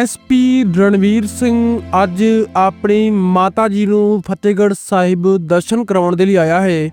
SP Ranveer Singh ਅੱਜ ਆਪਣੀ ਮਾਤਾ ਜੀ ਨੂੰ ਫਤਿਹਗੜ੍ਹ ਸਾਹਿਬ ਦਰਸ਼ਨ ਕਰਾਉਣ ਦੇ ਲਈ ਆਇਆ ਹੈ।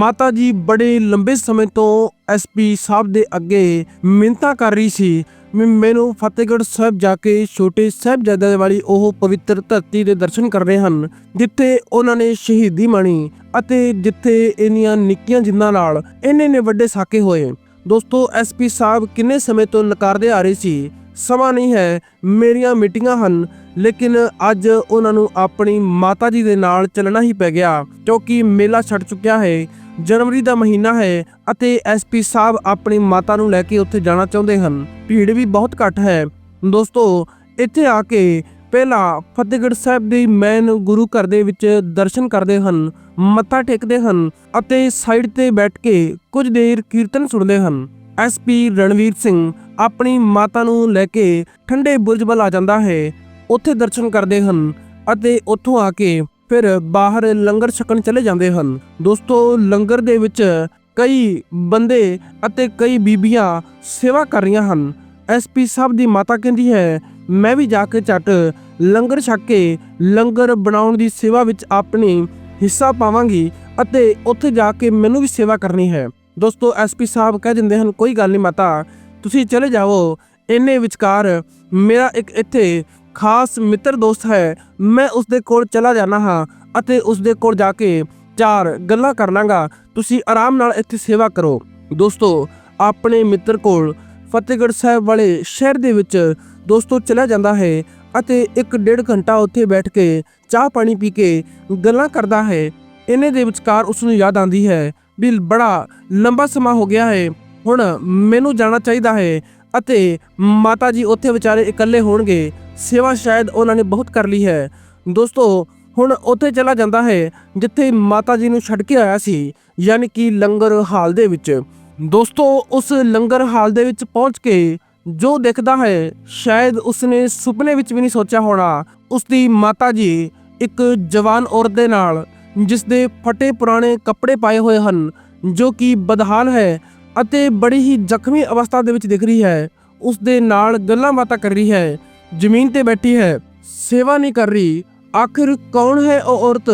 ਮਾਤਾ ਜੀ ਬੜੇ ਲੰਬੇ ਸਮੇਂ ਤੋਂ ਐਸਪੀ ਸਾਹਿਬ ਦੇ ਅੱਗੇ ਮਿੰਤਾ ਕਰ ਰਹੀ ਸੀ। ਵੀ ਮੈਨੂੰ ਫਤਿਹਗੜ੍ਹ ਸਾਹਿਬ ਜਾ ਕੇ ਛੋਟੇ ਸਾਹਿਬਜ਼ਾਦਿਆਂ ਵਾਲੀ ਉਹ ਪਵਿੱਤਰ ਧਰਤੀ ਦੇ ਦਰਸ਼ਨ ਕਰਨੇ ਹਨ, ਜਿੱਥੇ ਉਹਨਾਂ ਨੇ ਸ਼ਹੀਦੀ ਮਾਣੀ ਅਤੇ ਜਿੱਥੇ ਇੰਨੀਆਂ ਨਿੱਕੀਆਂ ਜਿੰਨਾਂ ਨਾਲ ਇੰਨੇ ਨੇ ਵੱਡੇ ਸਾਕੇ ਹੋਏ। ਦੋਸਤੋ, ਐਸਪੀ ਸਾਹਿਬ ਕਿੰਨੇ ਸਮੇਂ ਤੋਂ ਨਕਾਰਦੇ ਆ ਰਹੇ ਸੀ? ਸਮਾਂ ਨਹੀਂ ਹੈ, ਮੇਰੀਆਂ ਮੀਟਿੰਗਾਂ ਹਨ, ਲੇਕਿਨ ਅੱਜ ਉਹਨਾਂ ਨੂੰ ਆਪਣੀ ਮਾਤਾ ਜੀ ਦੇ ਨਾਲ ਚੱਲਣਾ ਹੀ ਪੈ ਗਿਆ, ਕਿਉਂਕਿ ਮੇਲਾ ਛੱਡ ਚੁੱਕਿਆ ਹੈ, ਜਨਵਰੀ ਦਾ ਮਹੀਨਾ ਹੈ ਅਤੇ ਐਸਪੀ ਸਾਹਿਬ ਆਪਣੀ ਮਾਤਾ ਨੂੰ ਲੈ ਕੇ ਉੱਥੇ ਜਾਣਾ ਚਾਹੁੰਦੇ ਹਨ। ਭੀੜ ਵੀ ਬਹੁਤ ਘੱਟ ਹੈ। ਦੋਸਤੋ, ਇੱਥੇ ਆ ਕੇ ਪਹਿਲਾਂ ਫਤਿਹਗੜ੍ਹ ਸਾਹਿਬ ਦੇ ਮੈਨ ਗੁਰੂ ਘਰ ਦੇ ਵਿੱਚ ਦਰਸ਼ਨ ਕਰਦੇ ਹਨ, ਮੱਥਾ ਟੇਕਦੇ ਹਨ ਅਤੇ ਸਾਈਡ ਤੇ ਬੈਠ ਕੇ ਕੁਝ ਦੇਰ ਕੀਰਤਨ ਸੁਣਦੇ ਹਨ। ਐਸਪੀ ਰਣਵੀਰ ਸਿੰਘ ਆਪਣੀ ਮਾਤਾ ਨੂੰ ਲੈ ਕੇ ਠੰਡੇ ਬੁਰਜ ਵੱਲ ਆ ਜਾਂਦਾ ਹੈ। ਉੱਥੇ ਦਰਸ਼ਨ ਕਰਦੇ ਹਨ ਅਤੇ ਉੱਥੋਂ ਆ ਕੇ ਫਿਰ ਬਾਹਰ ਲੰਗਰ ਛਕਣ ਚਲੇ ਜਾਂਦੇ ਹਨ। ਦੋਸਤੋ, ਲੰਗਰ ਦੇ ਵਿੱਚ ਕਈ ਬੰਦੇ ਅਤੇ ਕਈ ਬੀਬੀਆਂ ਸੇਵਾ ਕਰ ਰਹੀਆਂ ਹਨ। ਐਸਪੀ ਸਾਹਿਬ ਦੀ ਮਾਤਾ ਕਹਿੰਦੀ ਹੈ, ਮੈਂ ਵੀ ਜਾ ਕੇ ਝੱਟ ਲੰਗਰ ਛਕ ਕੇ ਲੰਗਰ ਬਣਾਉਣ ਦੀ ਸੇਵਾ ਵਿੱਚ ਆਪਣੀ ਹਿੱਸਾ ਪਾਵਾਂਗੀ ਅਤੇ ਉੱਥੇ ਜਾ ਕੇ ਮੈਨੂੰ ਵੀ ਸੇਵਾ ਕਰਨੀ ਹੈ। ਦੋਸਤੋ ਐਸਪੀ ਸਾਹਿਬ ਕਹਿ ਦਿੰਦੇ ਹਨ, ਕੋਈ ਗੱਲ ਨਹੀਂ ਮਾਤਾ, ਤੁਸੀਂ ਚਲੇ ਜਾਓ ਇੰਨੇ ਵਿਚਕਾਰ ਮੇਰਾ ਇੱਕ ਇੱਥੇ ਖਾਸ ਮਿੱਤਰ ਦੋਸਤ ਹੈ। ਮੈਂ ਉਸ ਦੇ ਕੋਲ ਚਲਾ ਜਾਣਾ ਹਾਂ ਅਤੇ ਉਸ ਦੇ ਕੋਲ ਜਾ ਕੇ ਚਾਰ ਗੱਲਾਂ ਕਰ ਲਾਂਗਾ। ਤੁਸੀਂ ਆਰਾਮ ਨਾਲ ਇੱਥੇ ਸੇਵਾ ਕਰੋ। ਦੋਸਤੋ, ਆਪਣੇ ਮਿੱਤਰ ਕੋਲ ਫਤਿਹਗੜ੍ਹ ਸਾਹਿਬ ਵਾਲੇ ਸ਼ਹਿਰ ਦੇ ਵਿੱਚ ਦੋਸਤੋ ਚਲਾ ਜਾਂਦਾ ਹੈ ਅਤੇ ਇੱਕ ਡੇਢ ਘੰਟਾ ਉੱਥੇ ਬੈਠ ਕੇ ਚਾਹ ਪਾਣੀ ਪੀ ਕੇ ਗੱਲਾਂ ਕਰਦਾ ਹੈ। ਇਹਨੇ ਦੇ ਵਿਚਕਾਰ ਉਸ ਨੂੰ ਯਾਦ ਆਂਦੀ ਹੈ। ਵੀ ਬੜਾ ਲੰਬਾ ਸਮਾਂ ਹੋ ਗਿਆ ਹੈ। ਹੁਣ ਮੈਨੂੰ ਜਾਣਾ ਚਾਹੀਦਾ ਹੈ ਅਤੇ ਮਾਤਾ ਜੀ ਉੱਥੇ ਵਿਚਾਰੇ ਇਕੱਲੇ ਹੋਣਗੇ। ਸੇਵਾ ਸ਼ਾਇਦ ਉਹਨਾਂ ਨੇ ਬਹੁਤ ਕਰ ਲਈ ਹੈ। ਦੋਸਤੋ, ਹੁਣ ਉੱਥੇ ਚਲਾ ਜਾਂਦਾ ਹੈ, ਜਿੱਥੇ ਮਾਤਾ ਜੀ ਨੂੰ ਛੱਡ ਕੇ ਆਇਆ ਸੀ, ਯਾਨੀ ਕਿ ਲੰਗਰ ਹਾਲ ਦੇ ਵਿੱਚ। ਦੋਸਤੋ, ਉਸ ਲੰਗਰ ਹਾਲ ਦੇ ਵਿੱਚ ਪਹੁੰਚ ਕੇ ਜੋ ਦੇਖਦਾ ਹੈ, ਸ਼ਾਇਦ ਉਸਨੇ ਸੁਪਨੇ ਵਿੱਚ ਵੀ ਨਹੀਂ ਸੋਚਿਆ ਹੋਣਾ। ਉਸ ਦੀ ਮਾਤਾ ਜੀ ਇੱਕ ਜਵਾਨ ਔਰਤ ਦੇ ਨਾਲ ਜਿਸ ਦੇ ਫਟੇ ਪੁਰਾਣੇ ਕੱਪੜੇ ਪਾਏ ਹੋਏ ਹਨ, ਜੋ ਕਿ ਬਦਹਾਲ ਹੈ ਅਤੇ ਬੜੀ ਹੀ ਜ਼ਖਮੀ ਅਵਸਥਾ ਦੇ ਵਿੱਚ ਦਿਖ ਰਹੀ ਹੈ। ਉਸ ਦੇ ਨਾਲ ਗੱਲਾਂ ਬਾਤਾਂ ਕਰ ਰਹੀ ਹੈ, ਜ਼ਮੀਨ ਤੇ ਬੈਠੀ ਹੈ, ਸੇਵਾ ਨਹੀਂ ਕਰ ਰਹੀ। ਆਖਿਰ ਕੌਣ ਹੈ ਉਹ ਔਰਤ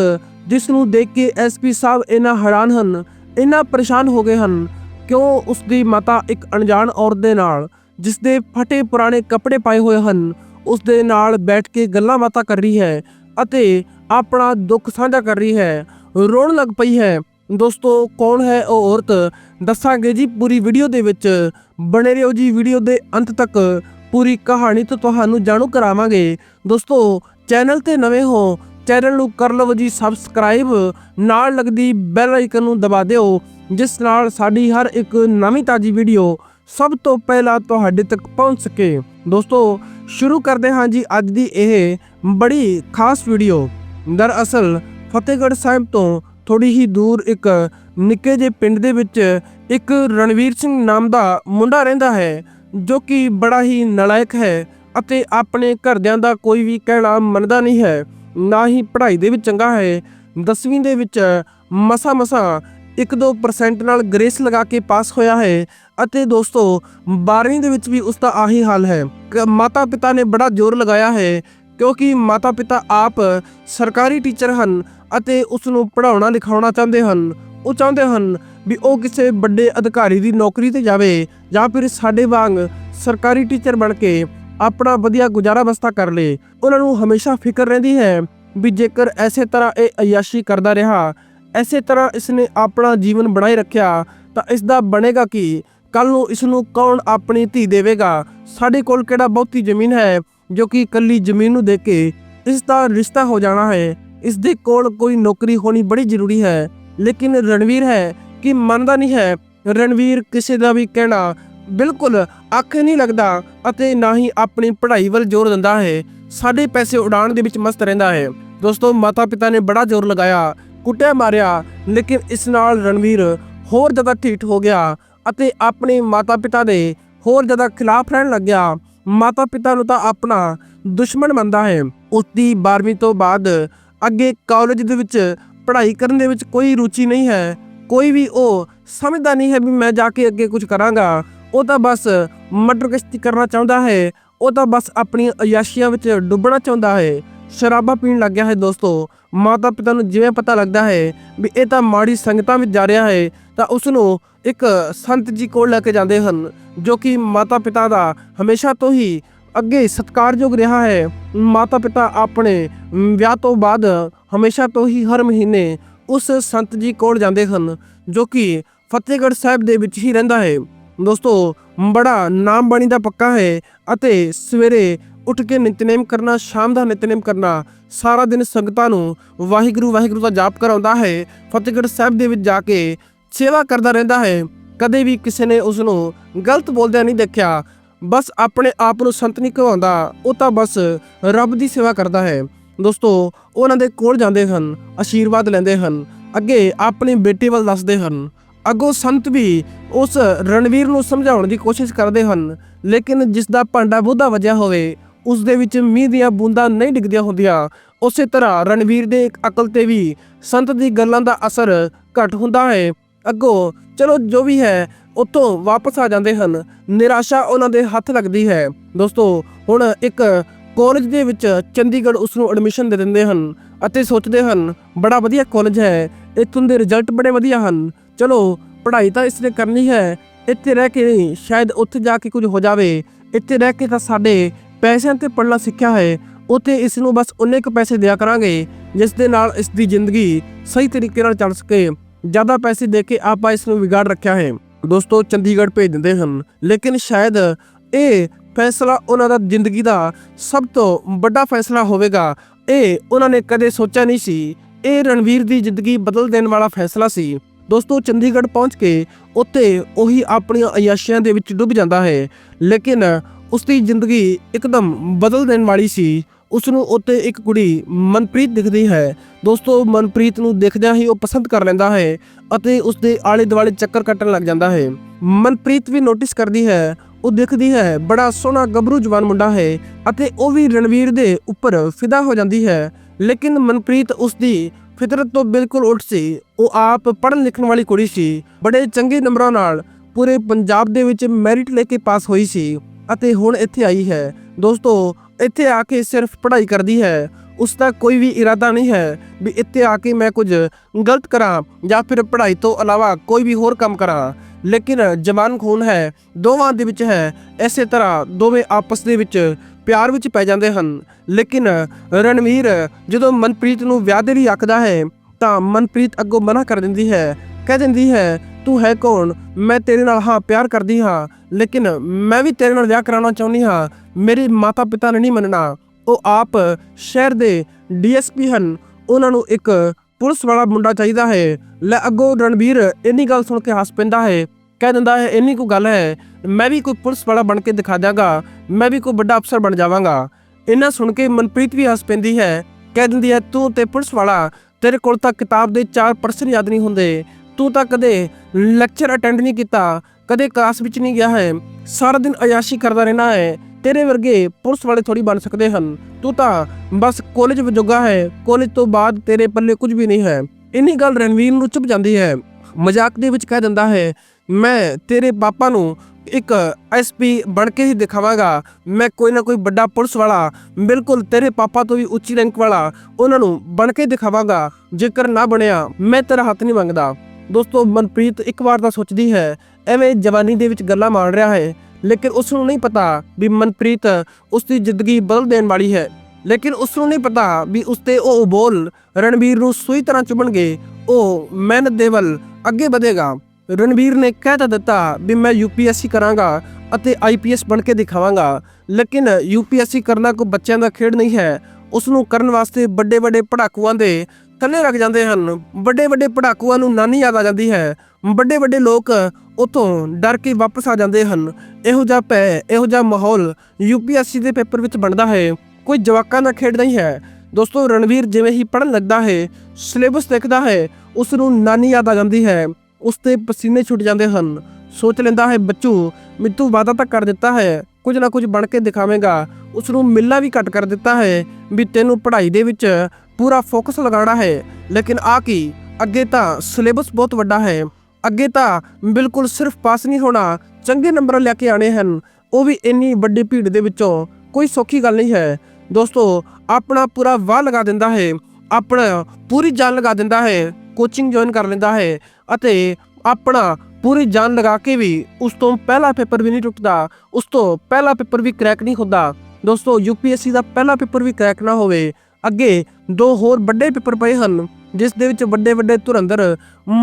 ਜਿਸ ਨੂੰ ਦੇਖ ਕੇ ਐਸਪੀ ਸਾਹਿਬ ਇਹਨਾਂ ਹੈਰਾਨ ਹਨ ਇਹਨਾਂ ਪਰੇਸ਼ਾਨ ਹੋ ਗਏ ਹਨ? ਕਿਉਂ ਉਸ ਦੀ ਮਾਤਾ ਇੱਕ ਅਣਜਾਣ ਔਰਤ ਦੇ ਨਾਲ ਜਿਸ ਦੇ ਫਟੇ ਪੁਰਾਣੇ ਕੱਪੜੇ ਪਾਏ ਹੋਏ ਹਨ ਉਸ ਦੇ ਨਾਲ ਬੈਠ ਕੇ ਗੱਲਾਂ ਬਾਤਾਂ ਕਰ ਰਹੀ ਹੈ ਅਤੇ ਆਪਣਾ ਦੁੱਖ ਸਾਂਝਾ ਕਰ ਰਹੀ ਹੈ। ਰੋਣ ਲੱਗ ਪਈ ਹੈ। ਦੋਸਤੋ, ਕੌਣ ਹੈ ਉਹ ਔਰਤ? ਦੱਸਾਂਗੇ ਜੀ ਪੂਰੀ ਵੀਡੀਓ ਦੇ ਵਿੱਚ। ਬਣੇ ਰਹੋ ਜੀ ਵੀਡੀਓ ਦੇ ਅੰਤ ਤੱਕ। ਪੂਰੀ ਕਹਾਣੀ ਤੋਂ ਤੁਹਾਨੂੰ ਜਾਣੂ ਕਰਾਵਾਂਗੇ। ਦੋਸਤੋ, ਚੈਨਲ ਤੇ ਨਵੇਂ ਹੋ, ਚੈਨਲ ਨੂੰ ਕਰ ਲਵੋ ਜੀ ਸਬਸਕ੍ਰਾਈਬ। ਨਾਲ ਲੱਗਦੀ ਬੈਲ ਆਈਕਨ ਨੂੰ ਦਬਾ ਦਿਓ, ਜਿਸ ਨਾਲ ਸਾਡੀ ਹਰ ਇੱਕ ਨਵੀਂ ਤਾਜੀ ਵੀਡੀਓ ਸਭ ਤੋਂ ਪਹਿਲਾਂ ਤੁਹਾਡੇ ਤੱਕ ਪਹੁੰਚ ਸਕੇ। ਦੋਸਤੋ, ਸ਼ੁਰੂ ਕਰਦੇ ਹਾਂ ਜੀ ਅੱਜ ਦੀ ਇਹ ਬੜੀ ਖਾਸ ਵੀਡੀਓ। ਦਰਅਸਲ, ਫਤਿਹਗੜ੍ਹ ਸਾਹਿਬ ਤੋਂ ਥੋੜੀ ਹੀ ਦੂਰ ਇੱਕ ਨਿੱਕੇ ਜਿਹੇ ਪਿੰਡ ਦੇ ਵਿੱਚ ਇੱਕ ਰਣਵੀਰ ਸਿੰਘ ਨਾਮ ਦਾ ਮੁੰਡਾ ਰਹਿੰਦਾ ਹੈ, ਜੋ ਕਿ ਬੜਾ ਹੀ ਨਲਾਇਕ ਹੈ ਅਤੇ ਆਪਣੇ ਘਰਦਿਆਂ ਦਾ ਕੋਈ ਵੀ ਕਹਿਣਾ ਮੰਨਦਾ ਨਹੀਂ ਹੈ, ਨਾ ਹੀ ਪੜ੍ਹਾਈ ਦੇ ਵਿੱਚ ਚੰਗਾ ਹੈ। 10ਵੀਂ ਦੇ ਵਿੱਚ ਮਸਾ ਮਸਾ 1-2% ਨਾਲ ਗ੍ਰੇਸ ਲਗਾ ਕੇ ਪਾਸ ਹੋਇਆ ਹੈ ਅਤੇ ਦੋਸਤੋ 12ਵੀਂ ਦੇ ਵਿੱਚ ਵੀ ਉਸ ਦਾ ਆਹੀ ਹਾਲ ਹੈ। ਮਾਤਾ ਪਿਤਾ ਨੇ ਬੜਾ ਜ਼ੋਰ ਲਗਾਇਆ ਹੈ ਕਿਉਂਕਿ ਮਾਤਾ ਪਿਤਾ ਆਪ ਸਰਕਾਰੀ ਟੀਚਰ ਹਨ ਅਤੇ ਉਸ ਨੂੰ ਪੜ੍ਹਾਉਣਾ ਲਿਖਾਉਣਾ ਚਾਹੁੰਦੇ ਹਨ। ਉਹ ਚਾਹੁੰਦੇ ਹਨ ਵੀ ਉਹ ਕਿਸੇ ਵੱਡੇ ਅਧਿਕਾਰੀ ਦੀ ਨੌਕਰੀ ਤੇ ਜਾਵੇ ਜਾਂ ਫਿਰ ਸਾਡੇ ਵਾਂਗ ਸਰਕਾਰੀ ਟੀਚਰ ਬਣ ਕੇ ਆਪਣਾ ਵਧੀਆ ਗੁਜ਼ਾਰਾ ਬਸਤਾ ਕਰ ਲੇ। ਉਹਨਾਂ ਨੂੰ ਹਮੇਸ਼ਾ ਫਿਕਰ ਰਹਿੰਦੀ ਹੈ ਵੀ ਜੇਕਰ ਐਸੇ ਤਰ੍ਹਾਂ ਇਹ ਅਯਾਸ਼ੀ ਕਰਦਾ ਰਿਹਾ, ਐਸੇ ਤਰ੍ਹਾਂ ਇਸਨੇ ਆਪਣਾ ਜੀਵਨ ਬਣਾਈ ਰੱਖਿਆ, ਤਾਂ ਇਸ ਦਾ ਬਣੇਗਾ ਕੀ? ਕੱਲ ਨੂੰ ਇਸ ਨੂੰ ਕੌਣ ਆਪਣੀ ਧੀ ਦੇਵੇਗਾ? ਸਾਡੇ ਕੋਲ ਕਿਹੜਾ ਬਹੁਤੀ ਜ਼ਮੀਨ ਹੈ? ਜੋ ਕਿ ਇਕੱਲੀ ਜ਼ਮੀਨ ਨੂੰ ਦੇ ਕੇ ਇਸ ਦਾ ਰਿਸ਼ਤਾ ਹੋ ਜਾਣਾ ਹੈ। ਇਸ ਦੇ ਕੋਲ ਕੋਈ ਨੌਕਰੀ ਹੋਣੀ ਬੜੀ ਜ਼ਰੂਰੀ ਹੈ, ਲੇਕਿਨ ਰਣਵੀਰ ਹੈ ਕਿ ਮੰਨਦਾ ਨਹੀਂ ਹੈ। ਰਣਵੀਰ ਕਿਸੇ ਦਾ ਵੀ ਕਹਿਣਾ ਬਿਲਕੁਲ ਅੱਖ ਨਹੀਂ ਲੱਗਦਾ ਅਤੇ ਨਾ ਹੀ ਆਪਣੀ ਪੜ੍ਹਾਈ ਵੱਲ ਜ਼ੋਰ ਦਿੰਦਾ ਹੈ। ਸਾਡੇ ਪੈਸੇ ਉਡਾਉਣ ਦੇ ਵਿੱਚ ਮਸਤ ਰਹਿੰਦਾ ਹੈ। ਦੋਸਤੋ ਮਾਤਾ ਪਿਤਾ ਨੇ ਬੜਾ ਜ਼ੋਰ ਲਗਾਇਆ, ਕੁੱਟਿਆ, ਮਾਰਿਆ, ਲੇਕਿਨ ਇਸ ਨਾਲ ਰਣਵੀਰ ਹੋਰ ਜ਼ਿਆਦਾ ਢੀਠ ਹੋ ਗਿਆ ਅਤੇ ਆਪਣੇ ਮਾਤਾ ਪਿਤਾ ਦੇ ਹੋਰ ਜ਼ਿਆਦਾ ਖਿਲਾਫ ਰਹਿਣ ਲੱਗਿਆ ਮਾਤਾ ਪਿਤਾ ਨੂੰ ਤਾਂ ਆਪਣਾ ਦੁਸ਼ਮਣ ਮੰਨਦਾ ਹੈ। ਉਸ ਦੀ 12ਵੀਂ ਤੋਂ ਬਾਅਦ ਅੱਗੇ ਕਾਲਜ ਦੇ ਵਿੱਚ ਪੜ੍ਹਾਈ ਕਰਨ ਦੇ ਵਿੱਚ ਕੋਈ ਰੁਚੀ ਨਹੀਂ ਹੈ। ਕੋਈ ਵੀ ਉਹ ਸਮਝਦਾ ਨਹੀਂ ਹੈ ਵੀ ਮੈਂ ਜਾ ਕੇ ਅੱਗੇ ਕੁਝ ਕਰਾਂਗਾ। ਉਹ ਤਾਂ ਬਸ ਮਟਰ ਕਸ਼ਤੀ ਕਰਨਾ ਚਾਹੁੰਦਾ ਹੈ। ਉਹ ਤਾਂ ਬਸ ਆਪਣੀਆਂ ਅਯਾਸ਼ੀਆਂ ਵਿੱਚ ਡੁੱਬਣਾ ਚਾਹੁੰਦਾ ਹੈ। ਸ਼ਰਾਬਾਂ ਪੀਣ ਲੱਗ ਗਿਆ ਹੈ ਦੋਸਤੋ। ਮਾਤਾ ਪਿਤਾ ਨੂੰ ਜਿਵੇਂ ਪਤਾ ਲੱਗਦਾ ਹੈ ਵੀ ਇਹ ਤਾਂ ਮਾੜੀ ਸੰਗਤਾਂ ਵਿੱਚ ਜਾ ਰਿਹਾ ਹੈ। ਤਾਂ ਉਸ ਨੂੰ ਇੱਕ ਸੰਤ ਜੀ ਕੋਲ ਲੈ ਕੇ ਜਾਂਦੇ ਹਨ, ਜੋ ਕਿ ਮਾਤਾ ਪਿਤਾ ਦਾ ਹਮੇਸ਼ਾ ਤੋਂ ਹੀ ਅੱਗੇ ਸਤਿਕਾਰਯੋਗ ਰਿਹਾ ਹੈ। ਮਾਤਾ ਪਿਤਾ ਆਪਣੇ ਵਿਆਹ ਤੋਂ ਬਾਅਦ ਹਮੇਸ਼ਾ ਤੋਂ ਹੀ ਹਰ ਮਹੀਨੇ ਉਸ ਸੰਤ ਜੀ ਕੋਲ ਜਾਂਦੇ ਹਨ, ਜੋ ਕਿ ਫਤਿਹਗੜ੍ਹ ਸਾਹਿਬ ਦੇ ਵਿੱਚ ਹੀ ਰਹਿੰਦਾ ਹੈ। ਦੋਸਤੋ, ਬੜਾ ਨਾਮ ਬਾਣੀ ਦਾ ਪੱਕਾ ਹੈ ਅਤੇ ਸਵੇਰੇ ਉੱਠ ਕੇ ਨਿਤਨੇਮ ਕਰਨਾ, ਸ਼ਾਮ ਦਾ ਨਿਤਨੇਮ ਕਰਨਾ, ਸਾਰਾ ਦਿਨ ਸੰਗਤਾਂ ਨੂੰ ਵਾਹਿਗੁਰੂ ਵਾਹਿਗੁਰੂ ਦਾ ਜਾਪ ਕਰਾਉਂਦਾ ਹੈ। ਫਤਿਹਗੜ੍ਹ ਸਾਹਿਬ ਦੇ ਵਿੱਚ ਜਾ ਕੇ ਸੇਵਾ ਕਰਦਾ ਰਹਿੰਦਾ ਹੈ। ਕਦੇ ਵੀ ਕਿਸੇ ਨੇ ਉਸ ਨੂੰ ਗਲਤ ਬੋਲਦਿਆਂ ਨਹੀਂ ਦੇਖਿਆ। ਬਸ ਆਪਣੇ ਆਪ ਨੂੰ ਸੰਤ ਨਹੀਂ ਕਹਾਉਂਦਾ। ਉਹ ਤਾਂ ਬਸ ਰੱਬ ਦੀ ਸੇਵਾ ਕਰਦਾ ਹੈ। ਦੋਸਤੋ, ਉਹਨਾਂ ਦੇ ਕੋਲ ਜਾਂਦੇ ਹਨ ਆਸ਼ੀਰਵਾਦ ਲੈਂਦੇ ਹਨ, ਅੱਗੇ ਆਪਣੀ ਬੇਟੀ ਵੱਲ ਦੱਸਦੇ ਹਨ। ਅੱਗੋਂ ਸੰਤ ਵੀ ਉਸ ਰਣਵੀਰ ਨੂੰ ਸਮਝਾਉਣ ਦੀ ਕੋਸ਼ਿਸ਼ ਕਰਦੇ ਹਨ। ਲੇਕਿਨ ਜਿਸ ਦਾ ਭਾਂਡਾ ਬੁੱਧਾ ਵਜਿਆ ਹੋਵੇ, ਉਸ ਦੇ ਵਿੱਚ ਮੀਂਹ ਦੀਆਂ ਬੂੰਦਾਂ ਨਹੀਂ ਡਿੱਗਦੀਆਂ ਹੁੰਦੀਆਂ। ਉਸੇ ਤਰ੍ਹਾਂ ਰਣਵੀਰ ਦੇ ਅਕਲ ਤੇ ਵੀ ਸੰਤ ਦੀ ਗੱਲਾਂ ਦਾ ਅਸਰ ਘੱਟ ਹੁੰਦਾ ਹੈ। ਅੱਗੋਂ, ਚਲੋ ਜੋ ਵੀ ਹੈ, ਉੱਥੋਂ ਵਾਪਸ ਆ ਜਾਂਦੇ ਹਨ। ਨਿਰਾਸ਼ਾ ਉਹਨਾਂ ਦੇ ਹੱਥ ਲੱਗਦੀ ਹੈ। ਦੋਸਤੋ, ਹੁਣ ਇੱਕ ਕਾਲਜ ਦੇ ਵਿੱਚ ਚੰਡੀਗੜ੍ਹ ਉਸ ਨੂੰ ਐਡਮਿਸ਼ਨ ਦੇ ਦਿੰਦੇ ਹਨ ਅਤੇ ਸੋਚਦੇ ਹਨ, ਬੜਾ ਵਧੀਆ ਕਾਲਜ ਹੈ, ਇੱਥੋਂ ਦੇ ਰਿਜ਼ਲਟ ਬੜੇ ਵਧੀਆ ਹਨ। ਚਲੋ, ਪੜ੍ਹਾਈ ਤਾਂ ਇਸ ਨੇ ਕਰਨੀ ਹੈ, ਇੱਥੇ ਰਹਿ ਕੇ ਨਹੀਂ, ਸ਼ਾਇਦ ਉੱਥੇ ਜਾ ਕੇ ਕੁਝ ਹੋ ਜਾਵੇ। ਇੱਥੇ ਰਹਿ ਕੇ ਤਾਂ ਸਾਡੇ ਪੈਸਿਆਂ ਤੇ ਪੜਨਾ ਸਿੱਖਿਆ ਹੈ, ਉੱਥੇ ਇਸ ਨੂੰ ਬਸ ਉਨੇ ਕੁ ਪੈਸੇ ਦਿਆ ਕਰਾਂਗੇ, ਜਿਸ ਦੇ ਨਾਲ ਇਸ ਦੀ ਜ਼ਿੰਦਗੀ ਸਹੀ ਤਰੀਕੇ ਨਾਲ ਚੱਲ ਸਕੇ। ਜ਼ਿਆਦਾ ਪੈਸੇ ਦੇ ਕੇ ਆਪਾਂ ਇਸ ਨੂੰ ਵਿਗਾੜ ਰੱਖਿਆ ਹੈ। ਦੋਸਤੋ, ਚੰਡੀਗੜ੍ਹ ਭੇਜ ਦਿੰਦੇ ਹਨ। ਲੇਕਿਨ ਸ਼ਾਇਦ ਇਹ ਫੈਸਲਾ ਉਹਨਾਂ ਦਾ ਜ਼ਿੰਦਗੀ ਦਾ ਸਭ ਤੋਂ ਵੱਡਾ ਫੈਸਲਾ ਹੋਵੇਗਾ। ਇਹ ਉਹਨਾਂ ਨੇ ਕਦੇ ਸੋਚਿਆ ਨਹੀਂ ਸੀ। ਇਹ ਰਣਵੀਰ ਦੀ ਜ਼ਿੰਦਗੀ ਬਦਲ ਦੇਣ ਵਾਲਾ ਫੈਸਲਾ ਸੀ। ਦੋਸਤੋ, ਚੰਡੀਗੜ੍ਹ ਪਹੁੰਚ ਕੇ ਉੱਥੇ ਉਹੀ ਆਪਣੀਆਂ ਅਯਾਸ਼ੀਆਂ ਦੇ ਵਿੱਚ ਡੁੱਬ ਜਾਂਦਾ ਹੈ। ਲੇਕਿਨ ਉਸ ਦੀ ਜ਼ਿੰਦਗੀ ਇੱਕਦਮ ਬਦਲ ਦੇਣ ਵਾਲੀ ਸੀ। ਉਸ ਨੂੰ ਉੱਤੇ ਇੱਕ ਕੁੜੀ ਮਨਪ੍ਰੀਤ ਦਿਖਦੀ ਹੈ। ਦੋਸਤੋ, ਮਨਪ੍ਰੀਤ ਨੂੰ ਦੇਖਦਿਆਂ ਹੀ ਉਹ ਪਸੰਦ ਕਰ ਲੈਂਦਾ ਹੈ ਅਤੇ ਉਸ ਦੇ ਆਲੇ ਦੁਆਲੇ ਚੱਕਰ ਕੱਟਣ ਲੱਗ ਜਾਂਦਾ ਹੈ। ਮਨਪ੍ਰੀਤ ਵੀ ਨੋਟਿਸ ਕਰਦੀ ਹੈ, ਉਹ ਦੇਖਦੀ ਹੈ, ਬੜਾ ਸੋਹਣਾ ਗੱਭਰੂ ਜਵਾਨ ਮੁੰਡਾ ਹੈ ਅਤੇ ਉਹ ਵੀ ਰਣਵੀਰ ਦੇ ਉੱਪਰ ਫਿਦਾ ਹੋ ਜਾਂਦੀ ਹੈ। ਲੇਕਿਨ ਮਨਪ੍ਰੀਤ ਉਸ ਦੀ ਫਿਤਰਤ ਤੋਂ ਬਿਲਕੁਲ ਉਲਟ ਸੀ। ਉਹ ਆਪ ਪੜ੍ਹਨ ਲਿਖਣ ਵਾਲੀ ਕੁੜੀ ਸੀ, ਬੜੇ ਚੰਗੇ ਨੰਬਰਾਂ ਨਾਲ ਪੂਰੇ ਪੰਜਾਬ ਦੇ ਵਿੱਚ ਮੈਰਿਟ ਲੈ ਕੇ ਪਾਸ ਹੋਈ ਸੀ ਅਤੇ ਹੁਣ ਇੱਥੇ ਆਈ ਹੈ। ਦੋਸਤੋ ਇੱਥੇ ਆ ਕੇ ਸਿਰਫ ਪੜ੍ਹਾਈ ਕਰਦੀ ਹੈ। ਉਸ ਦਾ ਕੋਈ ਵੀ ਇਰਾਦਾ ਨਹੀਂ ਹੈ ਵੀ ਇੱਥੇ ਆ ਕੇ ਮੈਂ ਕੁਝ ਗਲਤ ਕਰਾਂ ਜਾਂ ਫਿਰ ਪੜ੍ਹਾਈ ਤੋਂ ਇਲਾਵਾ ਕੋਈ ਵੀ ਹੋਰ ਕੰਮ ਕਰਾਂ। ਲੇਕਿਨ ਜਵਾਨ ਖੂਨ ਹੈ, ਦੋਵਾਂ ਦੇ ਵਿੱਚ ਹੈ। ਇਸੇ ਤਰ੍ਹਾਂ ਦੋਵੇਂ ਆਪਸ ਦੇ ਵਿੱਚ ਪਿਆਰ ਵਿੱਚ ਪੈ ਜਾਂਦੇ ਹਨ। ਲੇਕਿਨ ਰਣਵੀਰ ਜਦੋਂ ਮਨਪ੍ਰੀਤ ਨੂੰ ਵਿਆਹ ਦੇ ਲਈ ਆਖਦਾ ਹੈ, ਤਾਂ ਮਨਪ੍ਰੀਤ ਅੱਗੋਂ ਮਨਾ ਕਰ ਦਿੰਦੀ ਹੈ, ਕਹਿ ਦਿੰਦੀ ਹੈ, ਤੂੰ ਹੈ ਕੌਣ? ਮੈਂ ਤੇਰੇ ਨਾਲ ਹਾਂ, ਪਿਆਰ ਕਰਦੀ ਹਾਂ। ਲੇਕਿਨ ਮੈਂ ਵੀ ਤੇਰੇ ਨਾਲ ਵਿਆਹ ਕਰਾਉਣਾ ਚਾਹੁੰਦੀ ਹਾਂ। ਮੇਰੇ ਮਾਤਾ ਪਿਤਾ ਨੇ ਨਹੀਂ ਮੰਨਣਾ। ਉਹ ਆਪ ਸ਼ਹਿਰ ਦੇ ਡੀਐਸਪੀ ਹਨ। ਉਹਨਾਂ ਨੂੰ ਇੱਕ ਪੁਲਿਸ ਵਾਲਾ ਮੁੰਡਾ ਚਾਹੀਦਾ ਹੈ। ਲੈ ਅੱਗੋਂ ਰਣਵੀਰ ਇੰਨੀ ਗੱਲ ਸੁਣ ਕੇ ਹੱਸ ਪੈਂਦਾ ਹੈ। ਕਹਿ ਦਿੰਦਾ ਹੈ, ਇੰਨੀ ਕੋਈ ਗੱਲ ਹੈ। ਮੈਂ ਵੀ ਕੋਈ ਪੁਲਿਸ ਵਾਲਾ ਬਣ ਕੇ ਦਿਖਾ ਦਿਆਂਗਾ। ਮੈਂ ਵੀ ਕੋਈ ਵੱਡਾ ਅਫਸਰ ਬਣ ਜਾਵਾਂਗਾ। ਇਹਨਾਂ ਸੁਣ ਕੇ ਮਨਪ੍ਰੀਤ ਵੀ ਹੱਸ ਪੈਂਦੀ ਹੈ। ਕਹਿ ਦਿੰਦੀ ਹੈ, ਤੂੰ ਤੇ ਪੁਲਿਸ ਵਾਲਾ, ਤੇਰੇ ਕੋਲ ਤਾਂ ਕਿਤਾਬ ਦੇ ਚਾਰ ਪਰਸਨ ਯਾਦ ਨਹੀਂ ਹੁੰਦੇ। ਤੂੰ ਤਾਂ ਕਦੇ ਲੈਕਚਰ ਅਟੈਂਡ ਨਹੀਂ ਕੀਤਾ। ਕਦੇ ਕਲਾਸ ਵਿੱਚ ਨਹੀਂ ਗਿਆ ਹੈ। ਸਾਰਾ ਦਿਨ ਅਯਾਸ਼ੀ ਕਰਦਾ ਰਹਿਣਾ ਹੈ। ਤੇਰੇ ਵਰਗੇ ਪੁਲਿਸ ਵਾਲੇ ਥੋੜੀ ਬਣ ਸਕਦੇ ਹਨ। ਤੂੰ ਤਾਂ ਬਸ ਕਾਲਜ ਵਜੋਗਾ ਹੈ। ਕਾਲਜ ਤੋਂ ਬਾਅਦ ਤੇਰੇ ਪੱਲੇ ਕੁਝ ਵੀ ਨਹੀਂ ਹੈ। ਇੰਨੀ ਗੱਲ ਰਣਵੀਰ ਨੂੰ ਚੁੱਪ ਜਾਂਦੀ ਹੈ। ਮਜ਼ਾਕ ਦੇ ਵਿੱਚ ਕਹਿ ਦਿੰਦਾ ਹੈ, ਮੈਂ ਤੇਰੇ ਪਾਪਾ ਨੂੰ ਇੱਕ ਐਸਪੀ ਬਣ ਕੇ ਹੀ ਦਿਖਾਵਾਂਗਾ। ਮੈਂ ਕੋਈ ਨਾ ਕੋਈ ਵੱਡਾ ਪੁਲਿਸ ਵਾਲਾ, ਬਿਲਕੁਲ ਤੇਰੇ ਪਾਪਾ ਤੋਂ ਵੀ ਉੱਚੀ ਰੈਂਕ ਵਾਲਾ, ਉਹਨਾਂ ਨੂੰ ਬਣ ਕੇ ਦਿਖਾਵਾਂਗਾ। ਜੇਕਰ ਨਾ ਬਣਿਆ, ਮੈਂ ਤੇਰਾ ਹੱਥ ਨਹੀਂ ਮੰਗਦਾ। ਦੋਸਤੋ, ਮਨਪ੍ਰੀਤ ਇੱਕ ਵਾਰ ਤਾਂ ਸੋਚਦੀ ਹੈ, ਐਵੇਂ ਜਵਾਨੀ ਦੇ ਵਿੱਚ ਗੱਲਾਂ ਮਾਰ ਰਿਹਾ ਹੈ, ਲੇਕਿਨ ਉਸ ਨੂੰ ਨਹੀਂ ਪਤਾ ਵੀ ਮਨਪ੍ਰੀਤ ਉਸ ਦੀ ਜ਼ਿੰਦਗੀ ਬਦਲ ਦੇਣ ਵਾਲੀ ਹੈ। ਲੇਕਿਨ ਉਸ ਨੂੰ ਨਹੀਂ ਪਤਾ ਵੀ ਉਸ ਤੇ ਉਹ ਬੋਲ ਰਣਵੀਰ ਨੂੰ ਸੂਈ ਤਰ੍ਹਾਂ ਚੁਭਣਗੇ ਉਹ ਮਿਹਨਤ ਦੇ ਵੱਲ ਅੱਗੇ ਵਧੇਗਾ। ਰਣਵੀਰ ਨੇ ਕਹਿ ਤਾਂ ਦਿੱਤਾ ਵੀ ਮੈਂ ਯੂਪੀਐਸਸੀ ਕਰਾਂਗਾ ਅਤੇ ਆਈਪੀਐਸ ਬਣ ਕੇ ਦਿਖਾਵਾਂਗਾ, ਲੇਕਿਨ ਯੂਪੀਐਸਸੀ ਕਰਨਾ ਕੋਈ ਬੱਚਿਆਂ ਦਾ ਖੇਡ ਨਹੀਂ ਹੈ। ਉਸ ਨੂੰ ਕਰਨ ਵਾਸਤੇ ਵੱਡੇ ਵੱਡੇ ਪੜਾਕੂਆਂ ਦੇ ਥੱਲੇ ਲੱਗ ਜਾਂਦੇ ਹਨ। ਵੱਡੇ ਵੱਡੇ ਪੜਾਕੂਆਂ ਨੂੰ ਨਾਨੀ ਯਾਦ ਆ ਜਾਂਦੀ ਹੈ। ਵੱਡੇ ਵੱਡੇ ਲੋਕ ਉਤੋਂ ਡਰ ਕੇ ਵਾਪਸ ਆ ਜਾਂਦੇ ਹਨ। ਇਹੋ ਜਿਹਾ ਪੈ ਇਹੋ ਜਿਹਾ ਮਾਹੌਲ ਯੂਪੀਐਸਸੀ ਦੇ ਪੇਪਰ ਵਿੱਚ ਬਣਦਾ ਹੈ। ਕੋਈ ਜਵਾਕਾਂ ਨਾਲ ਖੇਡ ਨਹੀਂ ਹੈ। ਦੋਸਤੋ, ਰਣਵੀਰ ਜਿਵੇਂ ਹੀ ਪੜਨ ਲੱਗਦਾ ਹੈ, ਸਿਲੇਬਸ ਦੇਖਦਾ ਹੈ, ਉਸ ਨੂੰ ਨਾਨੀ ਯਾਦ ਆ ਜਾਂਦੀ ਹੈ। ਉਸ ਤੇ ਪਸੀਨੇ ਛੁੱਟ ਜਾਂਦੇ ਹਨ। ਸੋਚ ਲੈਂਦਾ ਹੈ, ਬੱਚੂ, ਮਿੱਤੂ ਵਾਦਾ ਤਾਂ ਕਰ ਦਿੱਤਾ ਹੈ। ਕੁਝ ਨਾ ਕੁਝ ਬਣ ਕੇ ਦਿਖਾਵੇਂਗਾ। ਉਸ ਨੂੰ ਮਿਲਣਾ ਵੀ ਘੱਟ ਕਰ ਦਿੱਤਾ ਹੈ ਵੀ ਤੈਨੂੰ ਪੜ੍ਹਾਈ ਦੇ ਵਿੱਚ ਪੂਰਾ ਫੋਕਸ ਲਗਾਉਣਾ ਹੈ। ਲੇਕਿਨ ਆ ਕੀ? ਅੱਗੇ ਤਾਂ ਸਿਲੇਬਸ ਬਹੁਤ ਵੱਡਾ ਹੈ। ਅੱਗੇ ਤਾਂ ਬਿਲਕੁਲ ਸਿਰਫ ਪਾਸ ਨਹੀਂ ਹੋਣਾ, ਚੰਗੇ ਨੰਬਰ ਲੈ ਕੇ ਆਣੇ ਹਨ। ਉਹ ਵੀ ਇੰਨੀ ਵੱਡੀ ਭੀੜ ਦੇ ਵਿੱਚੋਂ। ਕੋਈ ਸੌਖੀ ਗੱਲ ਨਹੀਂ ਹੈ। ਦੋਸਤੋ, ਆਪਣਾ ਪੂਰਾ ਵਾਹ ਲਗਾ ਦਿੰਦਾ ਹੈ। ਆਪਣਾ ਪੂਰੀ ਜਾਨ ਲਗਾ ਦਿੰਦਾ ਹੈ। ਕੋਚਿੰਗ ਜੁਆਇਨ ਕਰ ਲੈਂਦਾ ਹੈ। ਅਤੇ ਆਪਣਾ ਪੂਰੀ ਜਾਨ ਲਗਾ ਕੇ ਵੀ ਉਸ ਤੋਂ ਪਹਿਲਾ ਪੇਪਰ ਵੀ ਨਹੀਂ ਟੁੱਟਦਾ। ਉਸ ਤੋਂ ਪਹਿਲਾ ਪੇਪਰ ਵੀ ਕ੍ਰੈਕ ਨਹੀਂ ਹੁੰਦਾ। ਦੋਸਤੋ ਯੂਪੀਐਸਸੀ ਦਾ ਪਹਿਲਾ ਪੇਪਰ ਵੀ ਕ੍ਰੈਕ ਨਾ ਹੋਵੇ। ਅੱਗੇ ਦੋ ਹੋਰ ਵੱਡੇ ਪੇਪਰ ਪਏ ਹਨ, ਜਿਸ ਦੇ ਵਿੱਚ ਵੱਡੇ ਵੱਡੇ ਧੁਰੰਦਰ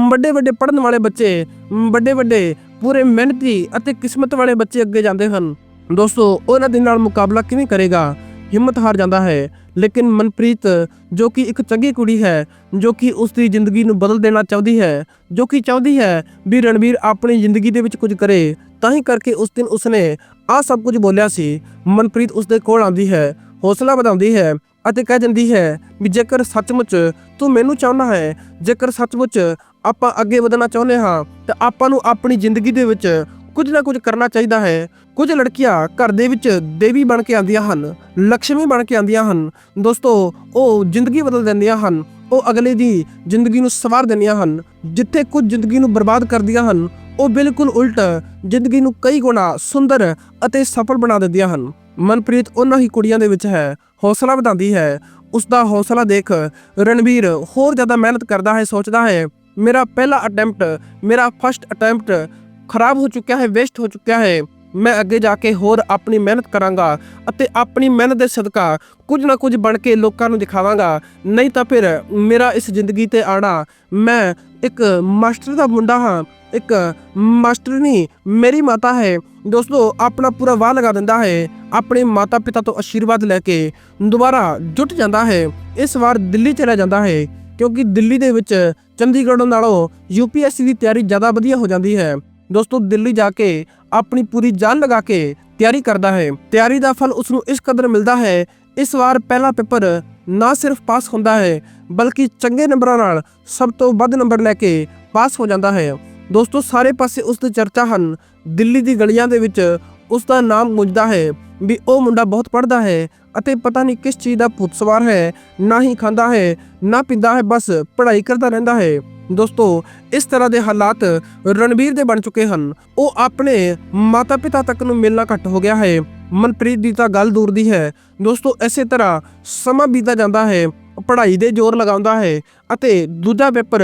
ਵੱਡੇ ਵੱਡੇ ਪੜ੍ਹਨ ਵਾਲੇ ਬੱਚੇ ਵੱਡੇ ਵੱਡੇ ਪੂਰੇ ਮਿਹਨਤੀ ਅਤੇ ਕਿਸਮਤ ਵਾਲੇ ਬੱਚੇ ਅੱਗੇ ਜਾਂਦੇ ਹਨ। ਦੋਸਤੋ, ਉਹਨਾਂ ਦੇ ਨਾਲ ਮੁਕਾਬਲਾ ਕਿਵੇਂ ਕਰੇਗਾ? ਹਿੰਮਤ ਹਾਰ ਜਾਂਦਾ ਹੈ, ਲੇਕਿਨ ਮਨਪ੍ਰੀਤ, ਜੋ ਕਿ ਇੱਕ ਚੰਗੀ ਕੁੜੀ ਹੈ, ਜੋ ਕਿ ਉਸ ਦੀ ਜ਼ਿੰਦਗੀ ਨੂੰ ਬਦਲ ਦੇਣਾ ਚਾਹੁੰਦੀ ਹੈ, ਜੋ ਕਿ ਚਾਹੁੰਦੀ ਹੈ ਵੀ ਰਣਵੀਰ ਆਪਣੀ ਜ਼ਿੰਦਗੀ ਦੇ ਵਿੱਚ ਕੁਝ ਕਰੇ, ਤਾਂ ਹੀ ਕਰਕੇ ਉਸ ਦਿਨ ਉਸਨੇ ਆ ਸਭ ਕੁਝ ਬੋਲਿਆ ਸੀ। ਮਨਪ੍ਰੀਤ ਉਸ ਦੇ ਕੋਲ ਆਉਂਦੀ ਹੈ, ਹੌਸਲਾ ਵਧਾਉਂਦੀ ਹੈ ਅਤੇ ਕਹਿ ਦਿੰਦੀ ਹੈ ਵੀ ਜੇਕਰ ਸੱਚਮੁੱਚ ਤੂੰ ਮੈਨੂੰ ਚਾਹੁੰਦਾ ਹੈ, ਜੇਕਰ ਸੱਚਮੁੱਚ ਆਪਾਂ ਅੱਗੇ ਵਧਣਾ ਚਾਹੁੰਦੇ ਹਾਂ, ਤਾਂ ਆਪਾਂ ਨੂੰ ਆਪਣੀ ਜ਼ਿੰਦਗੀ ਦੇ ਵਿੱਚ ਕੁਝ ਨਾ ਕੁਝ ਕਰਨਾ ਚਾਹੀਦਾ ਹੈ। ਕੁਝ ਲੜਕੀਆਂ ਘਰ ਦੇ ਵਿੱਚ ਦੇਵੀ ਬਣ ਕੇ ਆਉਂਦੀਆਂ ਹਨ ਲక్ష్ਮੀ ਬਣ ਕੇ ਆਉਂਦੀਆਂ ਹਨ। ਦੋਸਤੋ, ਉਹ ਜ਼ਿੰਦਗੀ ਬਦਲ ਦਿੰਦੀਆਂ ਹਨ, ਉਹ ਅਗਲੇ ਦੀ ਜ਼ਿੰਦਗੀ ਨੂੰ ਸਵਾਰ ਦਿੰਦੀਆਂ ਹਨ। ਜਿੱਥੇ ਕੁਝ ਜ਼ਿੰਦਗੀ ਨੂੰ ਬਰਬਾਦ ਕਰਦੀਆਂ ਹਨ, ਉਹ ਬਿਲਕੁਲ ਉਲਟ ਜ਼ਿੰਦਗੀ ਨੂੰ ਕਈ ਗੁਣਾ ਸੁੰਦਰ ਅਤੇ ਸਫਲ ਬਣਾ ਦਿੰਦੀਆਂ ਹਨ। ਮਨਪ੍ਰੀਤ ਉਹਨਾਂ ਹੀ ਕੁੜੀਆਂ ਦੇ ਵਿੱਚ ਹੈ, ਹੌਸਲਾ ਵਧਾਉਂਦੀ ਹੈ। ਉਸ ਦਾ ਹੌਸਲਾ ਦੇਖ ਰਣਵੀਰ ਹੋਰ ਜ਼ਿਆਦਾ ਮਿਹਨਤ ਕਰਦਾ ਹੈ, ਸੋਚਦਾ ਹੈ, ਮੇਰਾ ਪਹਿਲਾ ਅਟੈਂਪਟ, ਮੇਰਾ ਫਰਸਟ ਅਟੈਂਪਟ ਖਰਾਬ ਹੋ ਚੁੱਕਿਆ ਹੈ ਵੇਸਟ ਹੋ ਚੁੱਕਿਆ ਹੈ। ਮੈਂ ਅੱਗੇ ਜਾ ਕੇ ਹੋਰ ਆਪਣੀ ਮਿਹਨਤ ਕਰਾਂਗਾ ਅਤੇ ਆਪਣੀ ਮਿਹਨਤ ਦੇ ਸਦਕਾ ਕੁਝ ਨਾ ਕੁਝ ਬਣ ਕੇ ਲੋਕਾਂ ਨੂੰ ਦਿਖਾਵਾਂਗਾ। ਨਹੀਂ ਤਾਂ ਫਿਰ ਮੇਰਾ ਇਸ ਜ਼ਿੰਦਗੀ ਤੇ ਆਣਾ ਮੈਂ ਇੱਕ ਮਾਸਟਰ ਦਾ ਮੁੰਡਾ ਹਾਂ, ਇੱਕ ਮਾਸਟਰਨੀ ਮੇਰੀ ਮਾਤਾ ਹੈ। ਦੋਸਤੋ, ਆਪਣਾ ਪੂਰਾ ਵਾਹ ਲਗਾ ਦਿੰਦਾ ਹੈ। ਆਪਣੇ ਮਾਤਾ ਪਿਤਾ ਤੋਂ ਆਸ਼ੀਰਵਾਦ ਲੈ ਕੇ ਦੁਬਾਰਾ ਜੁਟ ਜਾਂਦਾ ਹੈ। ਇਸ ਵਾਰ ਦਿੱਲੀ ਚਲਾ ਜਾਂਦਾ ਹੈ, ਕਿਉਂਕਿ ਦਿੱਲੀ ਦੇ ਵਿੱਚ ਚੰਡੀਗੜ੍ਹ ਨਾਲੋਂ ਯੂਪੀਐਸਸੀ ਦੀ ਤਿਆਰੀ ਜ਼ਿਆਦਾ ਵਧੀਆ ਹੋ ਜਾਂਦੀ ਹੈ। ਦੋਸਤੋ, ਦਿੱਲੀ ਜਾ ਕੇ ਆਪਣੀ ਪੂਰੀ ਜਾਨ ਲਗਾ ਕੇ ਤਿਆਰੀ ਕਰਦਾ ਹੈ। ਤਿਆਰੀ ਦਾ ਫਲ ਉਸ ਨੂੰ ਇਸ ਕਦਰ ਮਿਲਦਾ ਹੈ, ਇਸ ਵਾਰ ਪਹਿਲਾ ਪੇਪਰ ਨਾ ਸਿਰਫ ਪਾਸ ਹੁੰਦਾ ਹੈ, ਬਲਕਿ ਚੰਗੇ ਨੰਬਰਾਂ ਨਾਲ ਸਭ ਤੋਂ ਵੱਧ ਨੰਬਰ ਲੈ ਕੇ ਪਾਸ ਹੋ ਜਾਂਦਾ ਹੈ। ਦੋਸਤੋ, ਸਾਰੇ ਪਾਸੇ ਉਸ ਦੀ ਚਰਚਾ ਹਨ। ਦਿੱਲੀ ਦੀ ਗਲੀਆਂ ਦੇ ਵਿੱਚ ਉਸ ਦਾ ਨਾਮ ਗੂੰਜਦਾ ਹੈ ਵੀ ਉਹ ਮੁੰਡਾ ਬਹੁਤ ਪੜ੍ਹਦਾ ਹੈ ਅਤੇ ਪਤਾ ਨਹੀਂ ਕਿਸ ਚੀਜ਼ ਦਾ ਭੂਤ ਸਵਾਰ ਹੈ, ਨਾ ਹੀ ਖਾਂਦਾ ਹੈ, ਨਾ ਪੀਂਦਾ ਹੈ, ਬਸ ਪੜ੍ਹਾਈ ਕਰਦਾ ਰਹਿੰਦਾ ਹੈ। ਦੋਸਤੋ, ਇਸ ਤਰ੍ਹਾਂ ਦੇ ਹਾਲਾਤ ਰਣਵੀਰ ਦੇ ਬਣ ਚੁੱਕੇ ਹਨ। ਉਹ ਆਪਣੇ ਮਾਤਾ-ਪਿਤਾ ਤੱਕ ਨੂੰ ਮਿਲਣਾ ਘੱਟ ਹੋ ਗਿਆ ਹੈ। ਮਨਪ੍ਰੀਤ ਦੀ ਤਾਂ ਗੱਲ ਦੂਰ ਦੀ ਹੈ। ਦੋਸਤੋ, ਇਸੇ ਤਰ੍ਹਾਂ ਸਮਾਂ ਬੀਤਦਾ ਜਾਂਦਾ ਹੈ। ਪੜ੍ਹਾਈ ਦੇ ਜ਼ੋਰ ਲਗਾਉਂਦਾ ਹੈ ਅਤੇ ਦੂਜਾ ਪੇਪਰ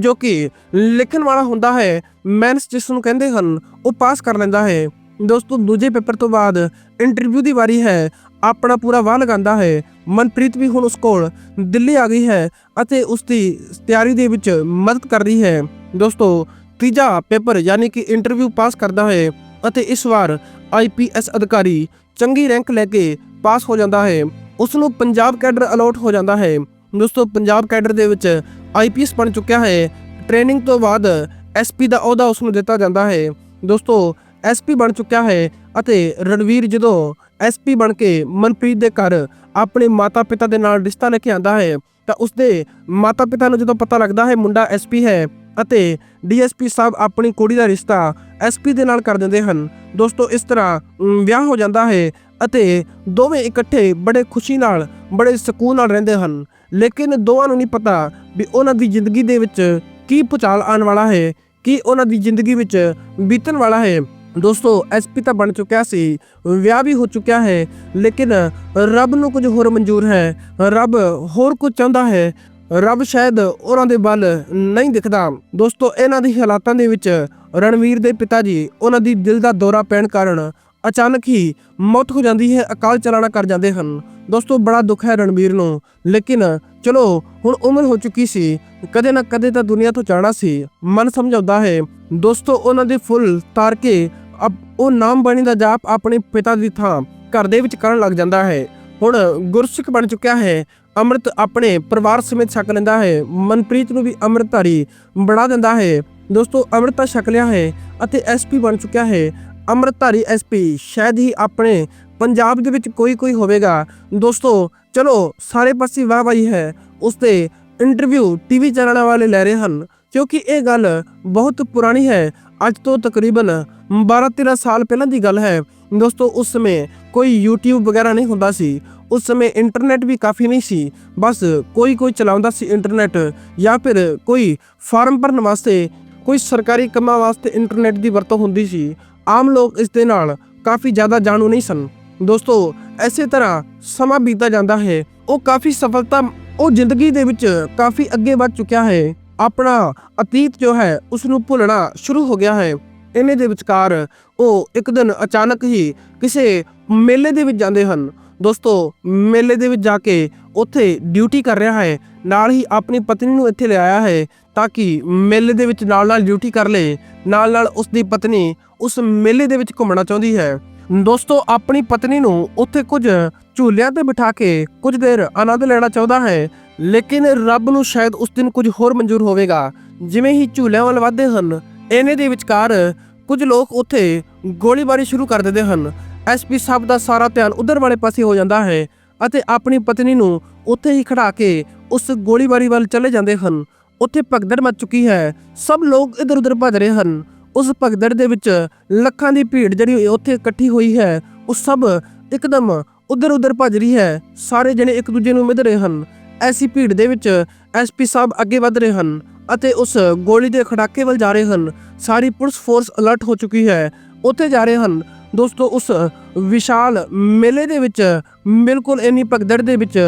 ਜੋ ਕਿ ਲਿਖਣ ਵਾਲਾ ਹੁੰਦਾ ਹੈ, ਮੈਨਸ ਜਿਸ ਨੂੰ ਕਹਿੰਦੇ ਹਨ, ਉਹ ਪਾਸ ਕਰ ਲੈਂਦਾ ਹੈ। ਦੋਸਤੋ, ਦੂਜੇ ਪੇਪਰ ਤੋਂ ਬਾਅਦ ਇੰਟਰਵਿਊ ਦੀ ਵਾਰੀ ਹੈ, ਆਪਣਾ ਪੂਰਾ ਵਾਹ ਲਗਾਉਂਦਾ ਹੈ। ਮਨਪ੍ਰੀਤ ਵੀ ਹੁਣ ਉਸ ਕੋਲ ਦਿੱਲੀ ਆ ਗਈ ਹੈ ਅਤੇ ਉਸ ਦੀ ਤਿਆਰੀ ਦੇ ਵਿੱਚ ਮਦਦ ਕਰ ਰਹੀ ਹੈ। ਦੋਸਤੋ, ਤੀਜਾ ਪੇਪਰ ਯਾਨੀ ਕਿ ਇੰਟਰਵਿਊ ਪਾਸ ਕਰਦਾ ਹੈ ਅਤੇ ਇਸ ਵਾਰ ਆਈਪੀਐਸ ਅਧਿਕਾਰੀ ਚੰਗੀ ਰੈਂਕ ਲੈ ਕੇ ਪਾਸ ਹੋ ਜਾਂਦਾ ਹੈ। ਉਸ ਨੂੰ ਪੰਜਾਬ ਕੈਡਰ ਅਲਾਟ ਹੋ ਜਾਂਦਾ ਹੈ। ਦੋਸਤੋ, ਪੰਜਾਬ ਕੈਡਰ ਦੇ ਵਿੱਚ ਆਈਪੀਐਸ ਬਣ ਚੁੱਕਿਆ ਹੈ। ਟ੍ਰੇਨਿੰਗ ਤੋਂ ਬਾਅਦ ਐਸਪੀ ਦਾ ਅਹੁਦਾ ਉਸ ਨੂੰ ਦਿੱਤਾ ਜਾਂਦਾ ਹੈ। ਦੋਸਤੋ ਐਸਪੀ ਬਣ ਚੁੱਕਿਆ ਹੈ ਅਤੇ ਰਣਵੀਰ ਜਦੋਂ ਐਸਪੀ ਬਣ ਕੇ ਮਨਪ੍ਰੀਤ ਦੇ ਘਰ ਆਪਣੇ ਮਾਤਾ-ਪਿਤਾ ਦੇ ਨਾਲ ਰਿਸ਼ਤਾ ਲੈ ਕੇ ਆਂਦਾ ਹੈ, ਤਾਂ ਉਸਦੇ ਮਾਤਾ-ਪਿਤਾ ਨੂੰ ਜਦੋਂ ਪਤਾ ਲੱਗਦਾ ਹੈ ਮੁੰਡਾ ਐਸਪੀ ਹੈ ਅਤੇ ਡੀਐਸਪੀ ਸਾਹਿਬ ਆਪਣੀ ਕੁੜੀ ਦਾ ਰਿਸ਼ਤਾ ਐਸਪੀ ਦੇ ਨਾਲ ਕਰ ਦਿੰਦੇ ਹਨ, ਦੋਸਤੋ, ਇਸ ਤਰ੍ਹਾਂ ਵਿਆਹ ਹੋ ਜਾਂਦਾ ਹੈ ਅਤੇ ਦੋਵੇਂ ਇਕੱਠੇ ਬੜੇ ਖੁਸ਼ੀ ਨਾਲ, ਬੜੇ ਸਕੂਨ ਨਾਲ ਰਹਿੰਦੇ ਹਨ। ਲੇਕਿਨ ਦੋਵਾਂ ਨੂੰ ਨਹੀਂ ਪਤਾ ਵੀ ਉਹਨਾਂ ਦੀ ਜ਼ਿੰਦਗੀ ਦੇ ਵਿੱਚ ਕੀ ਭੁਚਾਲ ਆਉਣ ਵਾਲਾ ਹੈ, ਕੀ ਉਹਨਾਂ ਦੀ ਜ਼ਿੰਦਗੀ ਵਿੱਚ ਬੀਤਣ ਵਾਲਾ ਹੈ। ਦੋਸਤੋ ਐਸਪੀ ਤਾਂ ਬਣ ਚੁੱਕਿਆ ਸੀ, ਵਿਆਹ ਵੀ ਹੋ ਚੁੱਕਿਆ ਹੈ, ਲੇਕਿਨ ਰੱਬ ਨੂੰ ਕੁਝ ਹੋਰ ਮਨਜ਼ੂਰ ਹੈ। ਰੱਬ ਹੋਰ ਕੁਝ ਚਾਹੁੰਦਾ ਹੈ। ਰੱਬ ਸ਼ਾਇਦ ਉਹਨਾਂ ਦੇ ਵੱਲ ਨਹੀਂ ਦਿਖਦਾ। ਦੋਸਤੋ, ਇਹਨਾਂ ਦੀ ਹਾਲਾਤਾਂ ਦੇ ਵਿੱਚ ਰਣਵੀਰ ਦੇ ਪਿਤਾ ਜੀ, ਉਹਨਾਂ ਦੀ ਦਿਲ ਦਾ ਦੌਰਾ ਪੈਣ ਕਾਰਨ ਅਚਾਨਕ ਹੀ ਮੌਤ ਹੋ ਜਾਂਦੀ ਹੈ, ਅਕਾਲ ਚਲਾਣਾ ਕਰ ਜਾਂਦੇ ਹਨ। ਦੋਸਤੋ, ਬੜਾ ਦੁੱਖ ਹੈ ਰਣਵੀਰ ਨੂੰ। ਲੇਕਿਨ ਚਲੋ, ਹੁਣ ਉਮਰ ਹੋ ਚੁੱਕੀ ਸੀ। ਕਦੇ ਨਾ ਕਦੇ ਤਾਂ ਦੁਨੀਆ ਤੋਂ ਜਾਣਾ ਸੀ। ਮਨ ਸਮਝਾਉਂਦਾ ਹੈ, ਦੋਸਤੋ, ਉਹਨਾਂ ਦੇ ਫੁੱਲ ਤਾਰ ਕੇ ਅਬ ਉਹ ਨਾਮ ਬਾਣੀ ਦਾ ਜਾਪ ਆਪਣੇ ਪਿਤਾ ਦੀ ਥਾਂ ਘਰ ਦੇ ਵਿੱਚ ਕਰਨ ਲੱਗ ਜਾਂਦਾ ਹੈ। ਹੁਣ ਗੁਰਸਿੱਖ ਬਣ ਚੁੱਕਿਆ ਹੈ। ਅੰਮ੍ਰਿਤ ਆਪਣੇ ਪਰਿਵਾਰ ਸਮੇਤ ਛਕ ਲੈਂਦਾ ਹੈ। ਮਨਪ੍ਰੀਤ ਨੂੰ ਵੀ ਅੰਮ੍ਰਿਤਧਾਰੀ ਬਣਾ ਦਿੰਦਾ ਹੈ। ਦੋਸਤੋ, ਅੰਮ੍ਰਿਤਾ ਛਕ ਲਿਆ ਹੈ ਅਤੇ ਐਸਪੀ ਬਣ ਚੁੱਕਿਆ ਹੈ। ਅੰਮ੍ਰਿਤਧਾਰੀ ਐਸਪੀ ਸ਼ਾਇਦ ਹੀ ਆਪਣੇ ਪੰਜਾਬ ਦੇ ਵਿੱਚ ਕੋਈ ਕੋਈ ਹੋਵੇਗਾ। ਦੋਸਤੋ, ਚਲੋ, ਸਾਰੇ ਪਾਸੇ ਵਾਹ ਵਾਹੀ ਹੈ, ਉਸ 'ਤੇ ਇੰਟਰਵਿਊ ਟੀਵੀ ਚੈਨਲਾਂ ਵਾਲੇ ਲੈ ਰਹੇ ਹਨ, ਕਿਉਂਕਿ ਇਹ ਗੱਲ ਬਹੁਤ ਪੁਰਾਣੀ ਹੈ, ਅੱਜ ਤੋਂ ਤਕਰੀਬਨ 12-13 ਸਾਲ ਪਹਿਲਾਂ ਦੀ ਗੱਲ ਹੈ। ਦੋਸਤੋ, ਉਸ ਸਮੇਂ ਕੋਈ YouTube ਵਗੈਰਾ ਨਹੀਂ ਹੁੰਦਾ ਸੀ, ਉਸ ਸਮੇਂ ਇੰਟਰਨੈਟ ਵੀ ਕਾਫੀ ਨਹੀਂ ਸੀ, ਬਸ ਕੋਈ ਕੋਈ ਚਲਾਉਂਦਾ ਸੀ ਇੰਟਰਨੈਟ ਜਾਂ ਫਿਰ ਕੋਈ ਫਾਰਮ ਭਰਨ ਵਾਸਤੇ, ਕੋਈ ਸਰਕਾਰੀ ਕੰਮਾਂ ਵਾਸਤੇ ਇੰਟਰਨੈਟ ਦੀ ਵਰਤੋਂ ਹੁੰਦੀ ਸੀ। ਆਮ ਲੋਕ ਇਸ ਦੇ ਨਾਲ ਕਾਫੀ ਜ਼ਿਆਦਾ ਜਾਣੂ ਨਹੀਂ ਸਨ। ਦੋਸਤੋ ਐਸੇ ਤਰ੍ਹਾਂ ਸਮਾਂ ਬੀਤਦਾ ਜਾਂਦਾ ਹੈ, ਉਹ ਕਾਫੀ ਸਫਲਤਾ, ਉਹ ਜ਼ਿੰਦਗੀ ਦੇ ਵਿੱਚ ਕਾਫੀ ਅੱਗੇ ਵੱਧ ਚੁੱਕਿਆ ਹੈ। ਆਪਣਾ ਅਤੀਤ ਜੋ ਹੈ ਉਸ ਨੂੰ ਭੁੱਲਣਾ ਸ਼ੁਰੂ ਹੋ ਗਿਆ ਹੈ। ਇਹਨੇ ਦੇ ਵਿਚਕਾਰ ਉਹ ਇੱਕ ਦਿਨ ਅਚਾਨਕ ਹੀ ਕਿਸੇ ਮੇਲੇ ਦੇ ਵਿੱਚ ਜਾਂਦੇ ਹਨ। ਦੋਸਤੋ, ਮੇਲੇ ਦੇ ਵਿੱਚ ਜਾ ਕੇ ਉੱਥੇ ਡਿਊਟੀ ਕਰ ਰਿਹਾ ਹੈ। ਨਾਲ ਹੀ ਆਪਣੀ ਪਤਨੀ ਨੂੰ ਇੱਥੇ ਲਿਆਇਆ ਹੈ ਤਾਂ ਕਿ ਮੇਲੇ ਦੇ ਵਿੱਚ ਨਾਲ ਨਾਲ ਡਿਊਟੀ ਕਰ ਲੇ ਨਾਲ ਨਾਲ ਉਸ ਦੀ ਪਤਨੀ ਉਸ ਮੇਲੇ ਦੇ ਵਿੱਚ ਘੁੰਮਣਾ ਚਾਹੁੰਦੀ ਹੈ। ਦੋਸਤੋ, ਆਪਣੀ ਪਤਨੀ ਨੂੰ ਉੱਥੇ ਕੁਝ ਝੂਲਿਆਂ ਤੇ ਬਿਠਾ ਕੇ ਕੁਝ ਦੇਰ ਆਨੰਦ ਲੈਣਾ ਚਾਹੁੰਦਾ ਹੈ, ਲੇਕਿਨ ਰੱਬ ਨੂੰ ਸ਼ਾਇਦ ਉਸ ਦਿਨ ਕੁਝ ਹੋਰ ਮਨਜ਼ੂਰ ਹੋਵੇਗਾ। ਜਿਵੇਂ ਹੀ ਝੂਲਿਆਂ ਵੱਲ ਵਧਦੇ ਹਨ, ਇਹਨੇ ਦੇ ਵਿਚਕਾਰ ਕੁਝ ਲੋਕ ਉੱਥੇ ਗੋਲੀਬਾਰੀ ਸ਼ੁਰੂ ਕਰ ਦਿੰਦੇ ਹਨ। ਐਸਪੀ ਸਾਹਿਬ ਦਾ ਸਾਰਾ ਧਿਆਨ ਉਧਰ ਵਾਲੇ ਪਾਸੇ ਹੋ ਜਾਂਦਾ ਹੈ ਅਤੇ ਆਪਣੀ ਪਤਨੀ ਨੂੰ ਉੱਥੇ ਹੀ ਖੜਾ ਕੇ ਉਸ ਗੋਲੀਬਾਰੀ ਵੱਲ ਚਲੇ ਜਾਂਦੇ ਹਨ। ਉੱਥੇ ਭਗਦੜ ਮਚ ਚੁੱਕੀ ਹੈ। ਸਭ ਲੋਕ ਇਧਰ ਉਧਰ ਭੱਜ ਰਹੇ ਹਨ। ਉਸ ਭਗਦੜ ਦੇ ਵਿੱਚ ਲੱਖਾਂ ਦੀ ਭੀੜ ਜਿਹੜੀ ਉੱਥੇ ਇਕੱਠੀ ਹੋਈ ਹੈ, ਉਹ ਸਭ ਇੱਕਦਮ ਉਧਰ ਉਧਰ ਭੱਜ ਰਹੀ ਹੈ। ਸਾਰੇ ਜਣੇ ਇੱਕ ਦੂਜੇ ਨੂੰ ਮਿਧ ਰਹੇ ਹਨ। ਐਸੀ ਭੀੜ ਦੇ ਵਿੱਚ ਐਸਪੀ ਸਾਹਿਬ ਅੱਗੇ ਵਧ ਰਹੇ ਹਨ ਅਤੇ ਉਸ ਗੋਲੀ ਦੇ ਖੜਾਕੇ ਵੱਲ ਜਾ ਰਹੇ ਹਨ। ਸਾਰੀ ਪੁਲਿਸ ਫੋਰਸ ਅਲਰਟ ਹੋ ਚੁੱਕੀ ਹੈ। ਉੱਥੇ ਜਾ ਰਹੇ ਹਨ। ਦੋਸਤੋ, ਉਸ ਵਿਸ਼ਾਲ ਮੇਲੇ ਦੇ ਵਿੱਚ ਬਿਲਕੁਲ ਇੰਨੀ ਭਗਦੜ ਦੇ ਵਿੱਚ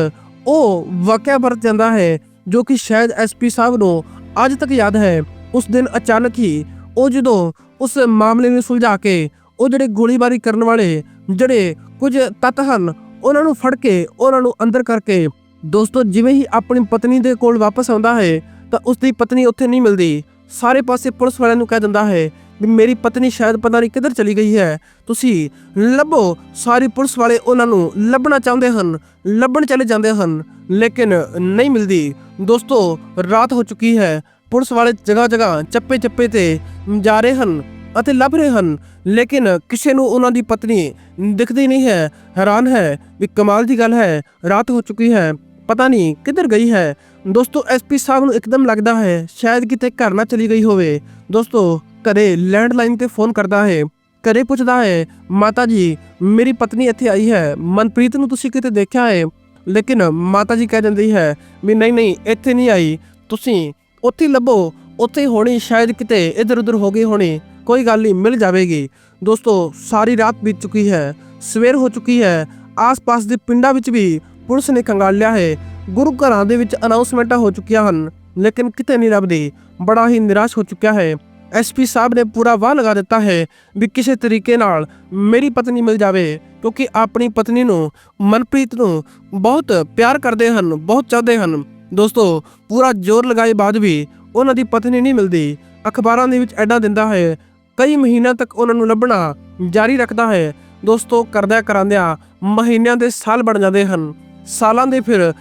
ਉਹ ਵਾਕਿਆ ਵਰਤ ਜਾਂਦਾ ਹੈ, ਜੋ ਕਿ ਸ਼ਾਇਦ ਐਸਪੀ ਸਾਹਿਬ ਨੂੰ ਅੱਜ ਤੱਕ ਯਾਦ ਹੈ। ਉਸ ਦਿਨ ਅਚਾਨਕ ਹੀ ਉਹ ਜਦੋਂ ਉਸ ਮਾਮਲੇ ਨੂੰ ਸੁਲਝਾ ਕੇ ਉਹ ਜਿਹੜੇ ਗੋਲੀਬਾਰੀ ਕਰਨ ਵਾਲੇ, ਜਿਹੜੇ ਕੁਝ ਤੱਤ ਹਨ, ਉਹਨਾਂ ਨੂੰ ਫੜ ਕੇ ਉਹਨਾਂ ਨੂੰ ਅੰਦਰ ਕਰਕੇ ਦੋਸਤੋ ਜਿਵੇਂ ਹੀ ਆਪਣੀ ਪਤਨੀ ਦੇ ਕੋਲ ਵਾਪਸ ਆਉਂਦਾ ਹੈ, ਤਾਂ ਉਸ ਦੀ ਪਤਨੀ ਉੱਥੇ ਨਹੀਂ ਮਿਲਦੀ। ਸਾਰੇ ਪਾਸੇ ਪੁਲਿਸ ਵਾਲਿਆਂ ਨੂੰ ਕਹਿ ਦਿੰਦਾ ਹੈ ਵੀ ਮੇਰੀ ਪਤਨੀ ਸ਼ਾਇਦ ਪਤਾ ਨਹੀਂ ਕਿੱਧਰ ਚਲੀ ਗਈ ਹੈ। ਤੁਸੀਂ ਲੱਭੋ, ਸਾਰੀ ਪੁਲਿਸ ਵਾਲੇ ਉਹਨਾਂ ਨੂੰ ਲੱਭਣਾ ਚਾਹੁੰਦੇ ਹਨ, ਲੱਭਣ ਚਲੇ ਜਾਂਦੇ ਹਨ, ਲੇਕਿਨ ਨਹੀਂ ਮਿਲਦੀ। ਦੋਸਤੋ, ਰਾਤ ਹੋ ਚੁੱਕੀ ਹੈ, ਪੁਲਿਸ ਵਾਲੇ ਜਗ੍ਹਾ ਜਗ੍ਹਾ ਚੱਪੇ ਚੱਪੇ ਤੇ ਜਾ ਰਹੇ ਹਨ ਅਤੇ ਲੱਭ ਰਹੇ ਹਨ, ਲੇਕਿਨ ਕਿਸੇ ਨੂੰ ਉਹਨਾਂ ਦੀ ਪਤਨੀ ਦਿਖਦੀ ਨਹੀਂ ਹੈ, ਹੈਰਾਨ ਹੈ ਵੀ ਕਮਾਲ ਦੀ ਗੱਲ ਹੈ, ਰਾਤ ਹੋ ਚੁੱਕੀ ਹੈ, ਪਤਾ ਨਹੀਂ ਕਿੱਧਰ ਗਈ ਹੈ। ਦੋਸਤੋ ਐਸਪੀ ਸਾਹਿਬ ਨੂੰ ਇੱਕਦਮ ਲੱਗਦਾ ਹੈ, ਸ਼ਾਇਦ ਕਿਤੇ ਘਰ ਨਾ ਚਲੀ ਗਈ ਹੋਵੇ। ਦੋਸਤੋ ਘਰੇ ਲੈਂਡਲਾਈਨ ਤੇ ਫੋਨ ਕਰਦਾ ਹੈ, ਘਰੇ ਪੁੱਛਦਾ ਹੈ, ਮਾਤਾ ਜੀ, ਮੇਰੀ ਪਤਨੀ ਇੱਥੇ ਆਈ ਹੈ, ਮਨਪ੍ਰੀਤ ਨੂੰ ਤੁਸੀਂ ਕਿਤੇ ਦੇਖਿਆ ਹੈ? ਲੇਕਿਨ ਮਾਤਾ ਜੀ ਕਹਿ ਦਿੰਦੀ ਹੈ ਵੀ ਨਹੀਂ ਨਹੀਂ, ਇੱਥੇ ਨਹੀਂ ਆਈ, ਤੁਸੀਂ ਉੱਥੇ ਲੱਭੋ, ਉੱਥੇ ਹੋਣੀ ਸ਼ਾਇਦ ਕਿਤੇ ਇੱਧਰ ਉੱਧਰ ਹੋ ਗਈ ਹੋਣੀ, ਕੋਈ ਗੱਲ ਨਹੀਂ, ਮਿਲ ਜਾਵੇਗੀ। ਦੋਸਤੋ, ਸਾਰੀ ਰਾਤ ਬੀਤ ਚੁੱਕੀ ਹੈ, ਸਵੇਰ ਹੋ ਚੁੱਕੀ ਹੈ, ਆਸ-ਪਾਸ ਦੇ ਪਿੰਡਾਂ ਵਿੱਚ ਵੀ ਪੁਲਿਸ ਨੇ ਖੰਗਾਲਿਆ ਹੈ, ਗੁਰੂ ਘਰਾਂ ਦੇ ਵਿੱਚ ਅਨਾਉਂਸਮੈਂਟਾਂ ਹੋ ਚੁੱਕੀਆਂ ਹਨ, ਲੇਕਿਨ ਕਿਤੇ ਨਹੀਂ ਲੱਭਦੀ, ਬੜਾ ਹੀ ਨਿਰਾਸ਼ ਹੋ ਚੁੱਕਿਆ ਹੈ। ਐਸਪੀ ਸਾਹਿਬ ਨੇ ਪੂਰਾ ਵਾਹ ਲਗਾ ਦਿੱਤਾ ਹੈ ਵੀ ਕਿਸੇ ਤਰੀਕੇ ਨਾਲ ਮੇਰੀ ਪਤਨੀ ਮਿਲ ਜਾਵੇ, ਕਿਉਂਕਿ ਆਪਣੀ ਪਤਨੀ ਨੂੰ ਮਨਪ੍ਰੀਤ ਨੂੰ ਬਹੁਤ ਪਿਆਰ ਕਰਦੇ ਹਨ, ਬਹੁਤ ਚਾਹਦੇ ਹਨ। ਦੋਸਤੋ, ਪੂਰਾ ਜ਼ੋਰ ਲਗਾਏ ਬਾਅਦ ਵੀ ਉਹਨਾਂ ਦੀ ਪਤਨੀ ਨਹੀਂ ਮਿਲਦੀ। ਅਖਬਾਰਾਂ ਦੇ ਵਿੱਚ ਐਡਾਂ ਦਿੰਦਾ ਹੈ, ਕਈ ਮਹੀਨਿਆਂ ਤੱਕ ਉਹਨਾਂ ਨੂੰ ਲੱਭਣਾ ਜਾਰੀ ਰੱਖਦਾ ਹੈ। ਦੋਸਤੋ, ਕਰਦਿਆਂ ਕਰਾਂਦਿਆਂ ਮਹੀਨਿਆਂ ਦੇ ਸਾਲ ਬਣ ਜਾਂਦੇ ਹਨ। ਸਾਲਾਂ ਦੇ ਫਿਰ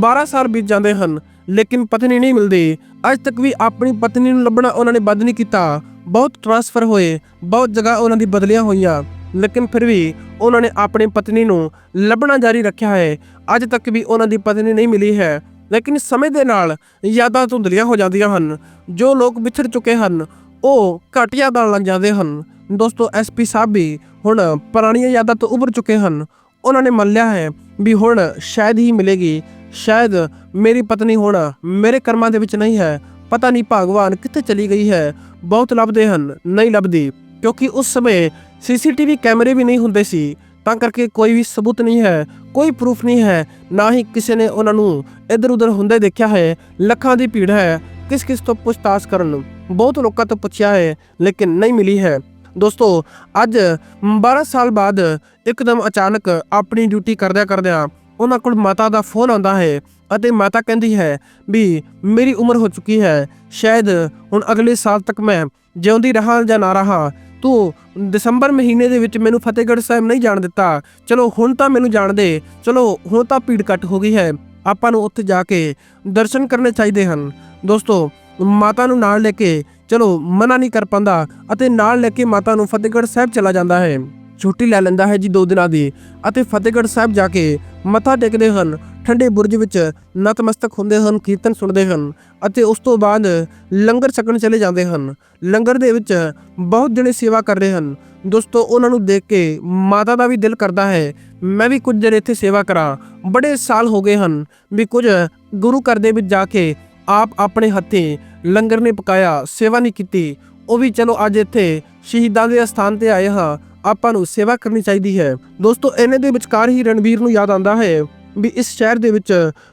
12 ਸਾਲ ਬੀਤ ਜਾਂਦੇ ਹਨ। ਲੇਕਿਨ ਪਤਨੀ ਨਹੀਂ ਮਿਲਦੀ। ਅੱਜ ਤੱਕ ਵੀ ਆਪਣੀ ਪਤਨੀ ਨੂੰ ਲੱਭਣਾ ਉਹਨਾਂ ਨੇ ਬੰਦ ਨਹੀਂ ਕੀਤਾ। ਬਹੁਤ ਟ੍ਰਾਂਸਫਰ ਹੋਏ, ਬਹੁਤ ਜਗ੍ਹਾ ਉਹਨਾਂ ਦੀ ਬਦਲੀਆਂ ਹੋਈਆਂ। ਲੇਕਿਨ ਫਿਰ ਵੀ ਉਹਨਾਂ ਨੇ ਆਪਣੀ ਪਤਨੀ ਨੂੰ ਲੱਭਣਾ ਜਾਰੀ ਰੱਖਿਆ ਹੈ। ਅੱਜ ਤੱਕ ਵੀ ਉਹਨਾਂ ਦੀ ਪਤਨੀ ਨਹੀਂ ਮਿਲੀ ਹੈ। ਲੇਕਿਨ ਸਮੇਂ ਦੇ ਨਾਲ ਯਾਦਾਂ ਧੁੰਦਲੀਆਂ ਹੋ ਜਾਂਦੀਆਂ ਹਨ। ਜੋ ਲੋਕ ਵਿਛੜ ਚੁੱਕੇ ਹਨ, ਉਹ ਘੱਟ ਯਾਦਾਂ ਲੱਗ ਜਾਂਦੇ ਹਨ। ਦੋਸਤੋ ਐਸਪੀ ਸਾਹਿਬ ਵੀ ਹੁਣ ਪੁਰਾਣੀਆਂ ਯਾਦਾਂ ਤੋਂ ਉੱਭਰ ਚੁੱਕੇ ਹਨ। ਉਹਨਾਂ ਨੇ ਮੰਨ ਲਿਆ ਹੈ ਵੀ ਹੁਣ ਸ਼ਾਇਦ ਹੀ ਮਿਲੇਗੀ। ਸ਼ਾਇਦ ਮੇਰੀ ਪਤਨੀ ਹੁਣ ਮੇਰੇ ਕਰਮਾਂ ਦੇ ਵਿੱਚ ਨਹੀਂ ਹੈ। ਪਤਾ ਨਹੀਂ ਭਗਵਾਨ ਕਿੱਥੇ ਚਲੀ ਗਈ ਹੈ। ਬਹੁਤ ਲੱਭਦੇ ਹਨ, ਨਹੀਂ ਲੱਭਦੀ, ਕਿਉਂਕਿ ਉਸ ਸਮੇਂ ਸੀਸੀਟੀਵੀ ਕੈਮਰੇ ਵੀ ਨਹੀਂ ਹੁੰਦੇ ਸੀ। ਤਾਂ ਕਰਕੇ ਕੋਈ ਵੀ ਸਬੂਤ ਨਹੀਂ ਹੈ, ਕੋਈ ਪ੍ਰੂਫ ਨਹੀਂ ਹੈ, ਨਾ ਹੀ ਕਿਸੇ ਨੇ ਉਹਨਾਂ ਨੂੰ ਇੱਧਰ ਉੱਧਰ ਹੁੰਦੇ ਦੇਖਿਆ ਹੈ। ਲੱਖਾਂ ਦੀ ਭੀੜ ਹੈ ਕਿਸ ਕਿਸ ਤੋਂ ਪੁੱਛਤਾਛ ਕਰਨ। ਬਹੁਤ ਲੋਕਾਂ ਤੋਂ ਪੁੱਛਿਆ ਹੈ, ਲੇਕਿਨ ਨਹੀਂ ਮਿਲੀ ਹੈ। ਦੋਸਤੋ, ਅੱਜ 12 ਸਾਲ ਬਾਅਦ ਇੱਕਦਮ ਅਚਾਨਕ ਆਪਣੀ ਡਿਊਟੀ ਕਰਦਿਆਂ ਕਰਦਿਆਂ ਉਹਨਾਂ ਕੋਲ ਮਾਤਾ ਦਾ ਫੋਨ ਆਉਂਦਾ ਹੈ ਅਤੇ ਮਾਤਾ ਕਹਿੰਦੀ ਹੈ ਵੀ ਮੇਰੀ ਉਮਰ ਹੋ ਚੁੱਕੀ ਹੈ, ਸ਼ਾਇਦ ਹੁਣ ਅਗਲੇ ਸਾਲ ਤੱਕ ਮੈਂ ਜਿਉਂਦੀ ਰਹਾ ਜਾਂ ਨਾ ਰਹਾ। ਤੂੰ ਦਸੰਬਰ ਮਹੀਨੇ ਦੇ ਵਿੱਚ ਮੈਨੂੰ ਫਤਿਹਗੜ੍ਹ ਸਾਹਿਬ ਨਹੀਂ ਜਾਣ ਦਿੱਤਾ। ਚਲੋ ਹੁਣ ਤਾਂ ਮੈਨੂੰ ਜਾਣ ਦੇ। ਚਲੋ ਹੁਣ ਤਾਂ ਭੀੜ ਘੱਟ ਹੋ ਗਈ ਹੈ। ਆਪਾਂ ਨੂੰ ਉੱਥੇ ਜਾ ਕੇ ਦਰਸ਼ਨ ਕਰਨੇ ਚਾਹੀਦੇ ਹਨ। ਦੋਸਤੋ, ਮਾਤਾ ਨੂੰ ਨਾਲ ਲੈ ਕੇ ਚਲੋ ਮਨਾ ਨਹੀਂ ਕਰ ਪਾਉਂਦਾ ਅਤੇ ਨਾਲ ਲੈ ਕੇ ਮਾਤਾ ਨੂੰ ਫਤਿਹਗੜ੍ਹ ਸਾਹਿਬ ਚਲਾ ਜਾਂਦਾ ਹੈ। ਛੁੱਟੀ ਲੈ ਲੈਂਦਾ ਹੈ ਜੀ ਦੋ ਦਿਨਾਂ ਦੀ ਅਤੇ ਫਤਿਹਗੜ੍ਹ ਸਾਹਿਬ ਜਾ ਕੇ ਮੱਥਾ ਟੇਕਦੇ ਹਨ। ਠੰਡੇ ਬੁਰਜ ਵਿੱਚ ਨਤਮਸਤਕ ਹੁੰਦੇ ਹਨ, ਕੀਰਤਨ ਸੁਣਦੇ ਹਨ ਅਤੇ ਉਸ ਤੋਂ ਬਾਅਦ ਲੰਗਰ ਛਕਣ ਚਲੇ ਜਾਂਦੇ ਹਨ। ਲੰਗਰ ਦੇ ਵਿੱਚ ਬਹੁਤ ਜਣੇ ਸੇਵਾ ਕਰ ਰਹੇ ਹਨ। ਦੋਸਤੋ, ਉਹਨਾਂ ਨੂੰ ਦੇਖ ਕੇ ਮਾਤਾ ਦਾ ਵੀ ਦਿਲ ਕਰਦਾ ਹੈ, ਮੈਂ ਵੀ ਕੁਝ ਦਿਨ ਇੱਥੇ ਸੇਵਾ ਕਰਾਂ। ਬੜੇ ਸਾਲ ਹੋ ਗਏ ਹਨ ਵੀ ਕੁਝ ਗੁਰੂ ਘਰ ਦੇ ਵਿੱਚ ਜਾ ਕੇ ਆਪ ਆਪਣੇ ਹੱਥੀਂ ਲੰਗਰ ਨੇ ਪਕਾਇਆ, ਸੇਵਾ ਨਹੀਂ ਕੀਤੀ। ਉਹ ਵੀ ਚਲੋ ਅੱਜ ਇੱਥੇ ਸ਼ਹੀਦਾਂ ਦੇ ਸਥਾਨ ਤੇ ਆਏ ਹਾਂ। ਆਪਾਂ ਨੂੰ ਸੇਵਾ ਕਰਨੀ ਚਾਹੀਦੀ ਹੈ। ਦੋਸਤੋ, ਇਹਨੇ ਦੇ ਵਿਚਕਾਰ ਹੀ ਰਣਵੀਰ ਨੂੰ ਯਾਦ ਆਉਂਦਾ ਹੈ ਵੀ ਇਸ ਸ਼ਹਿਰ ਦੇ ਵਿੱਚ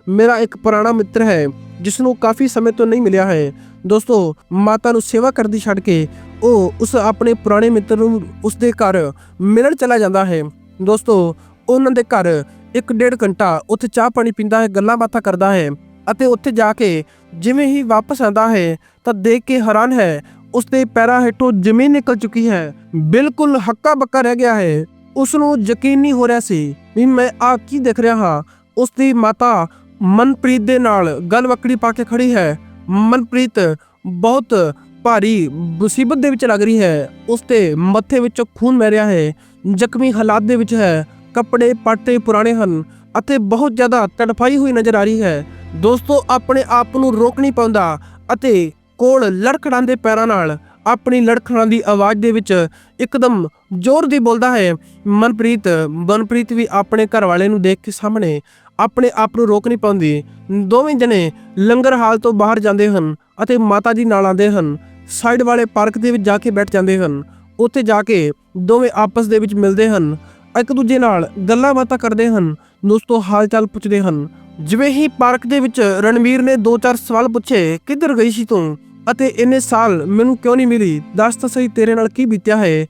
ਮੇਰਾ ਇੱਕ ਪੁਰਾਣਾ ਮਿੱਤਰ ਹੈ ਜਿਸ ਨੂੰ ਕਾਫੀ ਸਮੇਂ ਤੋਂ ਨਹੀਂ ਮਿਲਿਆ ਹੈ। ਦੋਸਤੋ, ਮਾਤਾ ਨੂੰ ਸੇਵਾ ਕਰਦੀ ਛੱਡ ਕੇ ਉਹ ਉਸ ਆਪਣੇ ਪੁਰਾਣੇ ਮਿੱਤਰ ਨੂੰ ਉਸ ਦੇ ਘਰ ਮਿਲਣ ਚਲਾ ਜਾਂਦਾ ਹੈ। ਦੋਸਤੋ, ਉਹਨਾਂ ਦੇ ਘਰ ਇੱਕ ਡੇਢ ਘੰਟਾ ਉੱਥੇ ਚਾਹ ਪਾਣੀ ਪੀਂਦਾ ਹੈ, ਗੱਲਾਂ ਬਾਤਾਂ ਕਰਦਾ ਹੈ ਅਤੇ ਉੱਥੇ ਜਾ ਕੇ ਜਿਵੇਂ ਹੀ ਵਾਪਸ ਆਉਂਦਾ ਹੈ ਤਾਂ ਦੇਖ ਕੇ ਹੈਰਾਨ ਹੈ ਉਸ ਦੇ ਪੈਰਾਂ ਹੇਠੋਂ ਜ਼ਮੀਨ ਨਿਕਲ ਚੁੱਕੀ ਹੈ। ਬਿਲਕੁਲ ਹੱਕਾ ਬੱਕਾ ਰਹਿ ਗਿਆ ਹੈ। ਉਸ ਨੂੰ ਯਕੀਨ ਨਹੀਂ ਹੋ ਰਿਹਾ ਸੀ ਵੀ ਮੈਂ ਆ ਕੀ ਦੇਖ ਰਿਹਾ ਹਾਂ। ਉਸ ਦੀ ਮਾਤਾ ਮਨਪ੍ਰੀਤ ਦੇ ਨਾਲ ਗਲ ਵਕੜੀ ਪਾ ਕੇ ਖੜੀ ਹੈ। ਮਨਪ੍ਰੀਤ ਬਹੁਤ ਭਾਰੀ ਮੁਸੀਬਤ ਦੇ ਵਿੱਚ ਲੱਗ ਰਹੀ ਹੈ। ਉਸ ਦੇ ਮੱਥੇ ਵਿੱਚੋਂ ਖੂਨ ਵਹਿ ਰਿਹਾ ਹੈ। ਜ਼ਖਮੀ ਹਾਲਾਤ ਦੇ ਵਿੱਚ ਹੈ। ਕੱਪੜੇ ਪਾਟੇ ਪੁਰਾਣੇ ਹਨ ਅਤੇ ਬਹੁਤ ਜ਼ਿਆਦਾ ਤੜਫਾਈ ਹੋਈ ਨਜ਼ਰ ਆ ਰਹੀ ਹੈ। ਦੋਸਤੋ, ਆਪਣੇ ਆਪ ਨੂੰ ਰੋਕ ਨਹੀਂ ਪਾਉਂਦਾ ਅਤੇ ਕੋਲ ਲੜਖੜਾਉਂਦੇ ਪੈਰਾਂ ਨਾਲ ਆਪਣੀ ਲੜਖੜਾਂ ਦੀ ਆਵਾਜ਼ ਦੇ ਵਿੱਚ ਇੱਕਦਮ ਜ਼ੋਰ ਦੀ ਬੋਲਦਾ ਹੈ, ਮਨਪ੍ਰੀਤ ਮਨਪ੍ਰੀਤ ਵੀ ਆਪਣੇ ਘਰ ਵਾਲੇ ਨੂੰ ਦੇਖ ਕੇ ਸਾਹਮਣੇ ਆਪਣੇ ਆਪ ਨੂੰ ਰੋਕ ਨਹੀਂ ਪਾਉਂਦੀ। ਦੋਵੇਂ ਜਣੇ ਲੰਗਰ ਹਾਲ ਤੋਂ ਬਾਹਰ ਜਾਂਦੇ ਹਨ ਅਤੇ ਮਾਤਾ ਜੀ ਨਾਲ ਆਉਂਦੇ ਹਨ। ਸਾਈਡ ਵਾਲੇ ਪਾਰਕ ਦੇ ਵਿੱਚ ਜਾ ਕੇ ਬੈਠ ਜਾਂਦੇ ਹਨ। ਉੱਥੇ ਜਾ ਕੇ ਦੋਵੇਂ ਆਪਸ ਦੇ ਵਿੱਚ ਮਿਲਦੇ ਹਨ। ਇੱਕ ਦੂਜੇ ਨਾਲ ਗੱਲਾਂ ਬਾਤਾਂ ਕਰਦੇ ਹਨ ਦੋਸਤੋ ਹਾਲ ਚਾਲ ਪੁੱਛਦੇ ਹਨ। ਜਿਵੇਂ ਹੀ ਪਾਰਕ ਦੇ ਵਿੱਚ ਰਣਵੀਰ ਨੇ ਦੋ ਚਾਰ ਸਵਾਲ ਪੁੱਛੇ, ਕਿੱਧਰ ਗਈ ਸੀ ਤੂੰ? ਅਤੇ ਇੰਨੇ ਸਾਲ ਮੈਨੂੰ ਕਿਉਂ ਨਹੀਂ ਮਿਲੀ? ਦੱਸ ਤਾਂ ਸਹੀ ਤੇਰੇ ਨਾਲ ਕੀ ਬੀਤਿਆ ਹੈ?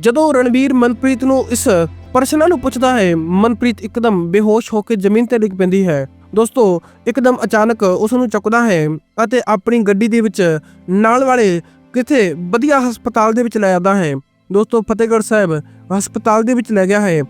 ਜਦੋਂ ਰਣਵੀਰ ਮਨਪ੍ਰੀਤ ਨੂੰ ਇਸ ਪ੍ਰਸ਼ਨਾਂ ਨੂੰ ਪੁੱਛਦਾ ਹੈ, ਮਨਪ੍ਰੀਤ ਇੱਕਦਮ ਬੇਹੋਸ਼ ਹੋ ਕੇ ਜ਼ਮੀਨ ਤੇ ਡਿੱਗ ਪੈਂਦੀ ਹੈ। ਦੋਸਤੋ, ਇੱਕਦਮ ਅਚਾਨਕ ਉਸ ਨੂੰ ਚੁੱਕਦਾ ਹੈ ਅਤੇ ਆਪਣੀ ਗੱਡੀ ਦੇ ਵਿੱਚ ਨਾਲ ਵਾਲੇ ਕਿਤੇ ਵਧੀਆ ਹਸਪਤਾਲ ਦੇ ਵਿੱਚ ਲੈ ਜਾਂਦਾ ਹੈ। ਦੋਸਤੋ, ਫਤਿਹਗੜ੍ਹ ਸਾਹਿਬ ਹਸਪਤਾਲ ਦੇ ਵਿੱਚ ਲੈ ਗਿਆ ਹੈ।